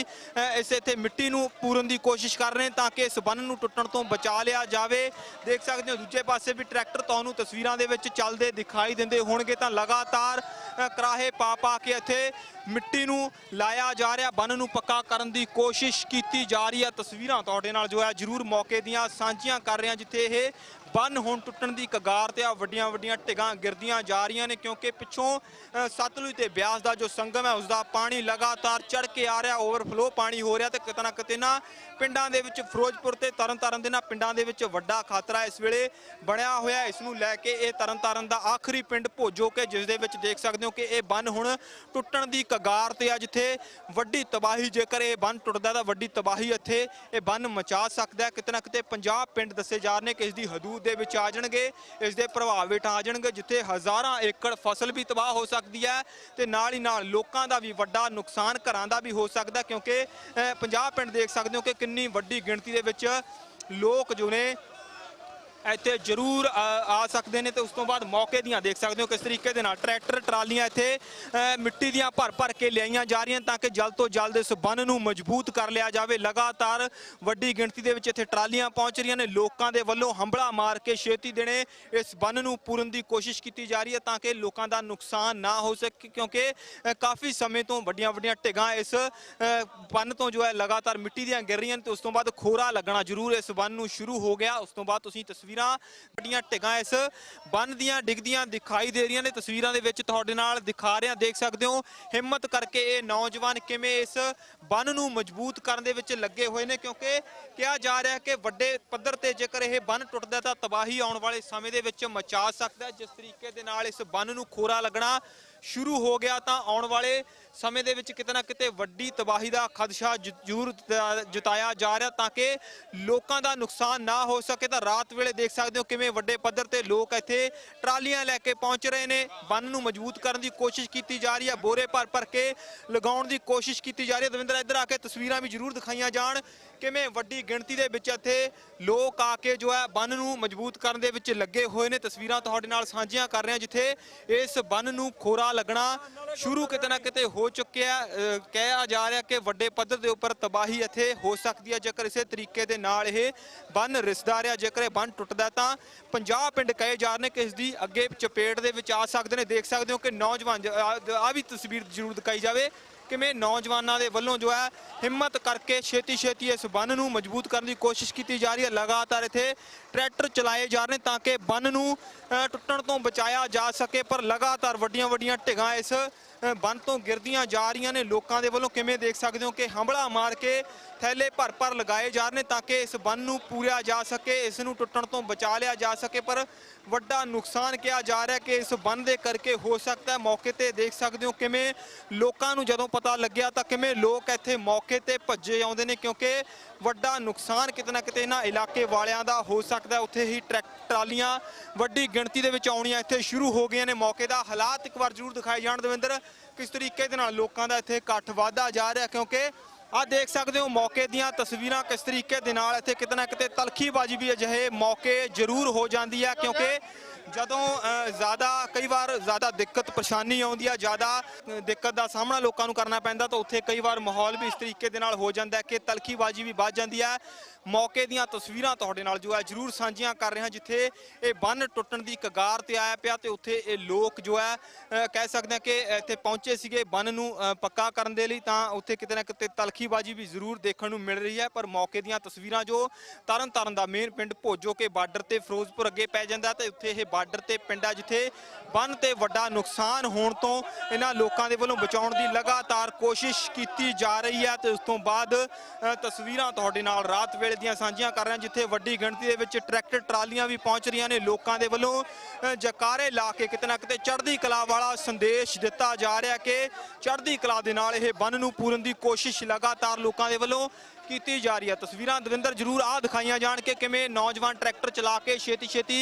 Speaker 1: ਇਸ ਇੱਥੇ ਮਿੱਟੀ ਨੂੰ ਪੂਰਨ ਦੀ ਕੋਸ਼ਿਸ਼ ਕਰ ਰਹੇ ਨੇ ਤਾਂ ਕਿ ਇਸ ਬੰਨ ਨੂੰ ਟੁੱਟਣ ਤੋਂ ਬਚਾ ਲਿਆ ਜਾਵੇ। ਦੇਖ ਸਕਦੇ ਹੋ ਦੂਜੇ ਪਾਸੇ ਵੀ ਟਰੈਕਟਰ ਤੁਹਾਨੂੰ ਤਸਵੀਰਾਂ ਦੇ ਵਿੱਚ ਚੱਲਦੇ ਦਿਖਾਈ ਦਿੰਦੇ ਹੋਣਗੇ ਤਾਂ ਲਗਾਤਾਰ ਅ, ਕਰਾਹੇ ਪਾ ਪਾ ਕੇ ਇੱਥੇ ਮਿੱਟੀ ਨੂੰ ਲਾਇਆ ਜਾ ਰਿਹਾ, ਬੰਨ ਨੂੰ ਪੱਕਾ ਕਰਨ ਦੀ ਕੋਸ਼ਿਸ਼ ਕੀਤੀ ਜਾ ਰਹੀ ਹੈ। ਤਸਵੀਰਾਂ ਤੁਹਾਡੇ ਨਾਲ ਜੋ ਹੈ ਜਰੂਰ ਮੌਕੇ ਦੀਆਂ ਸਾਂਝੀਆਂ ਕਰ ਰਹੇ ਹਾਂ ਜਿੱਥੇ ਇਹ ਬੰਨ ਹੁਣ ਟੁੱਟਣ ਦੀ ਕਗਾਰ ਤੇ ਆ ਵੱਡੀਆਂ ਵੱਡੀਆਂ ਢਿੱਗਾਂ ਗਿਰਦੀਆਂ ਜਾ ਰਹੀਆਂ ਨੇ, ਕਿਉਂਕਿ ਪਿੱਛੋਂ ਸਤਲੁਜ ਤੇ ਬਿਆਸ ਦਾ ਜੋ ਸੰਗਮ ਹੈ ਉਸ ਦਾ ਪਾਣੀ ਲਗਾਤਾਰ ਚੜ ਕੇ ਆ ਰਿਹਾ, ਓਵਰਫਲੋ ਪਾਣੀ ਹੋ ਰਿਹਾ ਤੇ ਕਿਤੇ ਨਾ ਕਿਤੇ ਨਾ ਪਿੰਡਾਂ ਦੇ ਵਿੱਚ, ਫਿਰੋਜ਼ਪੁਰ ਤੇ ਤਰਨਤਾਰਨ ਦੇ ਨਾ ਪਿੰਡਾਂ ਦੇ ਵਿੱਚ ਵੱਡਾ ਖਤਰਾ ਇਸ ਵੇਲੇ ਬਣਿਆ ਹੋਇਆ ਇਸ ਨੂੰ ਲੈ ਕੇ ਇਹ ਤਰਨਤਾਰਨ ਦਾ ਆਖਰੀ ਪਿੰਡ ਭੋਜੋ ਕੇ, ਜਿਸ ਦੇ ਵਿੱਚ ਦੇਖ ਸਕਦੇ ਹੋ ਕਿ ਇਹ ਬੰਨ ਹੁਣ ਟੁੱਟਣ ਦੀ ਕਗਾਰ ਤੇ ਆ ਜਿੱਥੇ ਵੱਡੀ ਤਬਾਹੀ ਜੇਕਰ ਇਹ ਬੰਨ ਟੁੱਟਦਾ ਤਾਂ ਵੱਡੀ ਤਬਾਹੀ ਇੱਥੇ ਇਹ ਬੰਨ ਮਚਾ ਸਕਦਾ ਹੈ। ਕਿਤੇ ਨਾ ਕਿਤੇ 50 ਪਿੰਡ ਦੱਸੇ ਜਾ ਰਹੇ ਨੇ ਕਿ ਇਸ ਦੀ ਹਦੂਦ ਦੇ ਵਿੱਚ ਆ ਜਾਣਗੇ ਇਸ ਦੇ ਪ੍ਰਭਾਵ ਹੇਠ ਆ ਜਾਣਗੇ ਜਿੱਥੇ ਹਜ਼ਾਰਾਂ ਏਕੜ ਫਸਲ ਵੀ ਤਬਾਹ ਹੋ ਸਕਦੀ ਹੈ ਤੇ ਨਾਲ ਹੀ ਨਾਲ ਲੋਕਾਂ ਦਾ ਵੀ ਵੱਡਾ ਨੁਕਸਾਨ ਘਰਾਂ ਦਾ ਵੀ ਹੋ ਸਕਦਾ ਕਿਉਂਕਿ ਅ, 50 ਪਿੰਡ ਦੇਖ ਸਕਦੇ ਹੋ ਕਿ ਕਿੰਨੀ ਵੱਡੀ ਗਿਣਤੀ ਦੇ ਵਿੱਚ ਲੋਕ ਜੋ ਨੇ ਇੱਥੇ ਜ਼ਰੂਰ ਆ ਆ ਸਕਦੇ ਨੇ ਤੇ ਉਸ ਤੋਂ ਬਾਅਦ ਮੌਕੇ ਦੀਆਂ ਦੇਖ ਸਕਦੇ ਹੋ ਕਿਸ ਤਰੀਕੇ ਦੇ ਨਾਲ ਟਰੈਕਟਰ, ਟਰਾਲੀਆਂ ਇੱਥੇ ਮਿੱਟੀ ਦੀਆਂ ਭਰ ਭਰ ਕੇ ਲਿਆਈਆਂ ਜਾ ਰਹੀਆਂ ਤਾਂ ਕਿ ਜਲਦ ਤੋਂ ਜਲਦ ਇਸ ਬੰਨ ਨੂੰ ਮਜ਼ਬੂਤ ਕਰ ਲਿਆ ਜਾਵੇ। ਲਗਾਤਾਰ ਵੱਡੀ ਗਿਣਤੀ ਦੇ ਵਿੱਚ ਇੱਥੇ ਟਰਾਲੀਆਂ ਪਹੁੰਚ ਰਹੀਆਂ ਨੇ। ਲੋਕਾਂ ਦੇ ਵੱਲੋਂ ਹੰਬਲਾ ਮਾਰ ਕੇ ਛੇਤੀ ਦੇਣੇ ਇਸ ਬੰਨ ਨੂੰ ਪੂਰਨ ਦੀ ਕੋਸ਼ਿਸ਼ ਕੀਤੀ ਜਾ ਰਹੀ ਹੈ ਤਾਂ ਕਿ ਲੋਕਾਂ ਦਾ ਨੁਕਸਾਨ ਨਾ ਹੋ ਸਕੇ ਕਿਉਂਕਿ ਕਾਫੀ ਸਮੇਂ ਤੋਂ ਵੱਡੀਆਂ ਵੱਡੀਆਂ ਢਿੱਗਾਂ ਇਸ ਬੰਨ ਤੋਂ ਜੋ ਹੈ ਲਗਾਤਾਰ ਮਿੱਟੀ ਦੀਆਂ ਗਿਰ ਰਹੀਆਂ ਨੇ ਤੇ ਉਸ ਤੋਂ ਬਾਅਦ ਖੋਰਾ ਲੱਗਣਾ ਜ਼ਰੂਰ ਇਸ ਬੰਨ ਨੂੰ ਸ਼ੁਰੂ ਹੋ ਗਿਆ। ਉਸ ਤੋਂ ਬਾਅਦ ਤੁਸੀਂ ਤਸਵੀਰ ਵੱਡੀਆਂ ਢਿੱਗਾਂ ਇਸ ਬੰਨ ਦੀਆਂ ਡਿੱਗਦੀਆਂ ਦਿਖਾਈ ਦੇ ਰਹੀਆਂ ਨੇ। ਤਸਵੀਰਾਂ ਦੇ ਵਿੱਚ ਤੁਹਾਡੇ ਨਾਲ ਦਿਖਾ ਰਿਹਾ, ਦੇਖ ਸਕਦੇ ਹੋ, ਹਿੰਮਤ ਕਰਕੇ ਇਹ ਨੌਜਵਾਨ ਕਿਵੇਂ ਇਸ ਬੰਨ ਨੂੰ ਮਜ਼ਬੂਤ ਕਰਨ ਦੇ ਵਿੱਚ ਲੱਗੇ ਹੋਏ ਨੇ, ਕਿਉਂਕਿ ਕਿਹਾ ਜਾ ਰਿਹਾ ਕਿ ਵੱਡੇ ਪੱਧਰ ਤੇ ਜੇਕਰ ਇਹ ਬੰਨ ਟੁੱਟਦਾ ਤਾਂ ਤਬਾਹੀ ਆਉਣ ਵਾਲੇ ਸਮੇਂ ਦੇ ਵਿੱਚ ਮਚਾ ਸਕਦਾ ਜਿਸ ਤਰੀਕੇ ਦੇ ਨਾਲ ਇਸ ਬੰਨ ਨੂੰ ਖੋਰਾ ਲੱਗਣਾ ਸ਼ੁਰੂ ਹੋ ਗਿਆ ਤਾਂ ਆਉਣ ਵਾਲੇ ਸਮੇਂ ਦੇ ਵਿੱਚ ਕਿਤੇ ਨਾ ਕਿਤੇ ਵੱਡੀ ਤਬਾਹੀ ਦਾ ਖਦਸ਼ਾ ਜ- ਜ਼ਰੂਰ ਜਤਾਇਆ ਜਾ ਰਿਹਾ ਤਾਂ ਕਿ ਲੋਕਾਂ ਦਾ ਨੁਕਸਾਨ ਨਾ ਹੋ ਸਕੇ। ਤਾਂ ਰਾਤ ਵੇਲੇ ਦੇਖ ਸਕਦੇ ਹੋ ਕਿਵੇਂ ਵੱਡੇ ਪੱਧਰ ਤੇ ਲੋਕ ਇੱਥੇ ਟਰਾਲੀਆਂ ਲੈ ਕੇ ਪਹੁੰਚ ਰਹੇ ਨੇ। ਬੰਨ ਨੂੰ ਮਜ਼ਬੂਤ ਕਰਨ ਦੀ ਕੋਸ਼ਿਸ਼ ਕੀਤੀ ਜਾ ਰਹੀ ਹੈ, ਬੋਰੇ ਭਰ ਭਰ ਕੇ ਲਗਾਉਣ ਦੀ ਕੋਸ਼ਿਸ਼ ਕੀਤੀ ਜਾ ਰਹੀ ਹੈ। ਦਵਿੰਦਰ, ਇੱਧਰ ਆ ਕੇ ਤਸਵੀਰਾਂ ਵੀ ਜ਼ਰੂਰ ਦਿਖਾਈਆਂ ਜਾਣ। ਕਿਵੇਂ ਵੱਡੀ ਗਿਣਤੀ ਦੇ ਵਿੱਚ ਇੱਥੇ ਲੋਕ ਆ ਕੇ ਜੋ ਹੈ ਬੰਨ ਨੂੰ ਮਜ਼ਬੂਤ ਕਰਨ ਦੇ ਵਿੱਚ ਲੱਗੇ ਹੋਏ ਨੇ? ਤਸਵੀਰਾਂ ਤੁਹਾਡੇ ਨਾਲ ਸਾਂਝੀਆਂ ਕਰ ਰਹੇ ਹਾਂ ਜਿੱਥੇ ਇਸ ਬੰਨ ਨੂੰ ਖੋਰਾ ਲੱਗਣਾ ਸ਼ੁਰੂ ਕਿਤੇ ਨਾ ਕਿਤੇ ਹੋ ਚੁੱਕਿਆ ਅਹ, ਕਿਹਾ ਜਾ ਰਿਹਾ ਕਿ ਵੱਡੇ ਪੱਧਰ ਦੇ ਉੱਪਰ ਤਬਾਹੀ ਇੱਥੇ ਹੋ ਸਕਦੀ ਹੈ। ਜੇਕਰ ਇਸੇ ਤਰੀਕੇ ਦੇ ਨਾਲ ਇਹ ਬੰਨ ਰਿਸਦਾ ਰਿਹਾ ਜੇਕਰ ਇਹ ਬੰਨ ਟੁੱਟਦਾ ਤਾਂ 50 ਪਿੰਡ ਕਹੇ ਜਾ ਰਹੇ ਨੇ ਕਿ ਇਸ ਦੀ ਅੱਗੇ ਚਪੇਟ ਦੇ ਵਿੱਚ ਆ ਸਕਦੇ ਨੇ। ਦੇਖ ਸਕਦੇ ਹੋ ਕਿ ਨੌਜਵਾਨ ਆ ਵੀ ਤਸਵੀਰ ਜ਼ਰੂਰ ਦਿਖਾਈ ਜਾਵੇ। ਕਿਵੇਂ ਨੌਜਵਾਨਾਂ ਦੇ ਵੱਲੋਂ ਜੋ ਹੈ ਹਿੰਮਤ ਕਰਕੇ ਛੇਤੀ ਛੇਤੀ ਇਸ ਬੰਨ ਨੂੰ ਮਜ਼ਬੂਤ ਕਰਨ ਦੀ ਕੋਸ਼ਿਸ਼ ਕੀਤੀ ਜਾ ਰਹੀ ਹੈ। ਲਗਾਤਾਰ ਇੱਥੇ ਟਰੈਕਟਰ ਚਲਾਏ ਜਾ ਰਹੇ ਨੇ ਤਾਂ ਕਿ ਬੰਨ ਨੂੰ ਟੁੱਟਣ ਤੋਂ ਬਚਾਇਆ ਜਾ ਸਕੇ, ਪਰ ਲਗਾਤਾਰ ਵੱਡੀਆਂ ਵੱਡੀਆਂ ਢਿੱਗਾਂ ਇਸ ਬੰਨ ਤੋਂ ਗਿਰਦੀਆਂ ਜਾ ਰਹੀਆਂ ਨੇ। ਲੋਕਾਂ ਦੇ ਵੱਲੋਂ ਕਿਵੇਂ ਦੇਖ ਸਕਦੇ ਹੋ ਕਿ ਹੰਬਲਾ ਮਾਰ ਕੇ ਥੈਲੇ ਭਰ ਭਰ ਲਗਾਏ ਜਾ ਰਹੇ ਨੇ ਤਾਂ ਕਿ ਇਸ ਬੰਨ ਨੂੰ ਪੂਰਿਆ ਜਾ ਸਕੇ, ਇਸ ਨੂੰ ਟੁੱਟਣ ਤੋਂ ਬਚਾ ਲਿਆ ਜਾ ਸਕੇ, ਪਰ ਵੱਡਾ ਨੁਕਸਾਨ ਕਿਹਾ ਜਾ ਰਿਹਾ ਕਿ ਇਸ ਬੰਨ ਦੇ ਕਰਕੇ ਹੋ ਸਕਦਾ ਮੌਕੇ ਤੇ ਦੇਖ ਸਕਦੇ ਹੋ ਕਿਵੇਂ ਲੋਕਾਂ ਨੂੰ ਜਦੋਂ ਪਤਾ ਲੱਗਿਆ ਤਾਂ ਕਿਵੇਂ ਲੋਕ ਇੱਥੇ ਮੌਕੇ ਤੇ ਭੱਜੇ ਆਉਂਦੇ ਨੇ, ਕਿਉਂਕਿ ਵੱਡਾ ਨੁਕਸਾਨ ਕਿਤੇ ਨਾ ਕਿਤੇ ਇਹਨਾਂ ਇਲਾਕੇ ਵਾਲਿਆਂ ਦਾ ਹੋ ਸਕਦਾ ਉੱਥੇ ਹੀ ਟਰੈਕ ਟਰਾਲੀਆਂ ਵੱਡੀ ਗਿਣਤੀ ਦੇ ਵਿੱਚ ਆਉਣੀਆਂ ਇੱਥੇ ਸ਼ੁਰੂ ਹੋ ਗਈਆਂ ਨੇ। ਮੌਕੇ ਦਾ ਹਾਲਾਤ ਇੱਕ ਵਾਰ ਜ਼ਰੂਰ ਦਿਖਾਏ ਜਾਣ। ਦਵਿੰਦਰ, ਕਿਸ ਤਰੀਕੇ ਦੇ ਨਾਲ ਲੋਕਾਂ ਦਾ ਇੱਥੇ ਇਕੱਠ ਵਾਧਾ ਜਾ ਰਿਹਾ? ਕਿਉਂਕਿ ਆ ਦੇਖ ਸਕਦੇ ਹੋ, ਮੌਕੇ ਦੀਆਂ ਤਸਵੀਰਾਂ ਕਿਸ ਤਰੀਕੇ ਦੇ ਨਾਲ ਇੱਥੇ ਕਿਤੇ ਨਾ ਕਿਤੇ ਤਲਖੀਬਾਜ਼ੀ ਵੀ ਅਜਿਹੇ ਮੌਕੇ ਜ਼ਰੂਰ ਹੋ ਜਾਂਦੀ ਹੈ। ਕਿਉਂਕਿ ਜਦੋਂ ਜ਼ਿਆਦਾ, ਕਈ ਵਾਰ ਜ਼ਿਆਦਾ ਦਿੱਕਤ, ਪਰੇਸ਼ਾਨੀ ਆਉਂਦੀ ਆ, ਜ਼ਿਆਦਾ ਦਿੱਕਤ ਦਾ ਸਾਹਮਣਾ ਲੋਕਾਂ ਨੂੰ ਕਰਨਾ ਪੈਂਦਾ, ਤਾਂ ਉੱਥੇ ਕਈ ਵਾਰ ਮਾਹੌਲ ਵੀ ਇਸ ਤਰੀਕੇ ਦੇ ਨਾਲ ਹੋ ਜਾਂਦਾ ਕਿ ਤਲਖੀਬਾਜ਼ੀ ਵੀ ਵੱਧ ਜਾਂਦੀ ਹੈ ਮੌਕੇ ਦੀਆਂ ਤਸਵੀਰਾਂ ਤੁਹਾਡੇ ਨਾਲ ਜੋ ਹੈ ਜਰੂਰ ਸਾਂਝੀਆਂ ਕਰ ਰਹੇ ਹਾਂ ਜਿੱਥੇ ਇਹ ਬੰਨ ਟੁੱਟਣ ਦੀ ਕਗਾਰ ਤੇ ਆਇਆ ਪਿਆ ਤੇ ਉੱਥੇ ਇਹ ਲੋਕ ਜੋ ਹੈ ਕਹਿ ਸਕਦੇ ਹਾਂ ਕਿ ਇੱਥੇ ਪਹੁੰਚੇ ਸੀਗੇ ਬੰਨ ਨੂੰ ਪੱਕਾ ਕਰਨ ਦੇ ਲਈ, ਤਾਂ ਉੱਥੇ ਕਿਤੇ ਨਾ ਕਿਤੇ ਤਲਖੀਬਾਜ਼ੀ ਵੀ ਜ਼ਰੂਰ ਦੇਖਣ ਨੂੰ ਮਿਲ ਰਹੀ ਹੈ, ਪਰ ਮੌਕੇ ਦੀਆਂ ਤਸਵੀਰਾਂ ਜੋ ਤਰਨ ਤਾਰਨ ਦਾ ਮੇਨ ਪਿੰਡ ਭੋਜੋ ਕੇ ਬਾਰਡਰ ਤੇ ਫਿਰੋਜ਼ਪੁਰ ਅੱਗੇ ਪੈ ਜਾਂਦਾ ਤੇ ਉੱਥੇ ਇਹ ਬਾਰਡਰ ਤੇ ਪਿੰਡ ਆ ਜਿੱਥੇ ਬੰਨ ਤੇ ਵੱਡਾ ਨੁਕਸਾਨ ਹੋਣ ਤੋਂ ਇਹਨਾਂ ਲੋਕਾਂ ਦੇ ਵੱਲੋਂ ਬਚਾਉਣ ਦੀ ਲਗਾਤਾਰ ਕੋਸ਼ਿਸ਼ ਕੀਤੀ ਜਾ ਰਹੀ ਹੈ ਤੇ ਉਸ ਤੋਂ ਬਾਅਦ ਤਸਵੀਰਾਂ ਤੁਹਾਡੇ ਨਾਲ ਰਾਤ ਵੇਲੇ ਦੀਆਂ ਸਾਂਝੀਆਂ ਕਰ ਰਹੇ ਜਿੱਥੇ ਵੱਡੀ ਗਿਣਤੀ ਦੇ ਵਿੱਚ ਟਰੈਕਟਰ ਟਰਾਲੀਆਂ ਵੀ ਪਹੁੰਚ ਰਹੀਆਂ ਨੇ। ਲੋਕਾਂ ਦੇ ਵੱਲੋਂ ਜਕਾਰੇ ਲਾ ਕੇ ਕਿਤੇ ਨਾ ਕਿਤੇ ਚੜ੍ਹਦੀ ਕਲਾ ਵਾਲਾ ਸੰਦੇਸ਼ ਦਿੱਤਾ ਜਾ ਰਿਹਾ ਕਿ ਚੜ੍ਹਦੀ ਕਲਾ ਦੇ ਨਾਲ ਇਹ ਬੰਨ ਨੂੰ ਪੂਰਨ ਦੀ ਕੋਸ਼ਿਸ਼ ਲਗਾਤਾਰ ਲੋਕਾਂ ਦੇ ਵੱਲੋਂ ਕੀਤੀ ਜਾ ਰਹੀ ਹੈ। ਤਸਵੀਰਾਂ ਦਵਿੰਦਰ ਜਰੂਰ ਆ ਦਿਖਾਈਆਂ ਜਾਣ ਕਿ ਕਿਵੇਂ ਨੌਜਵਾਨ ਟਰੈਕਟਰ ਚਲਾ ਕੇ ਛੇਤੀ ਛੇਤੀ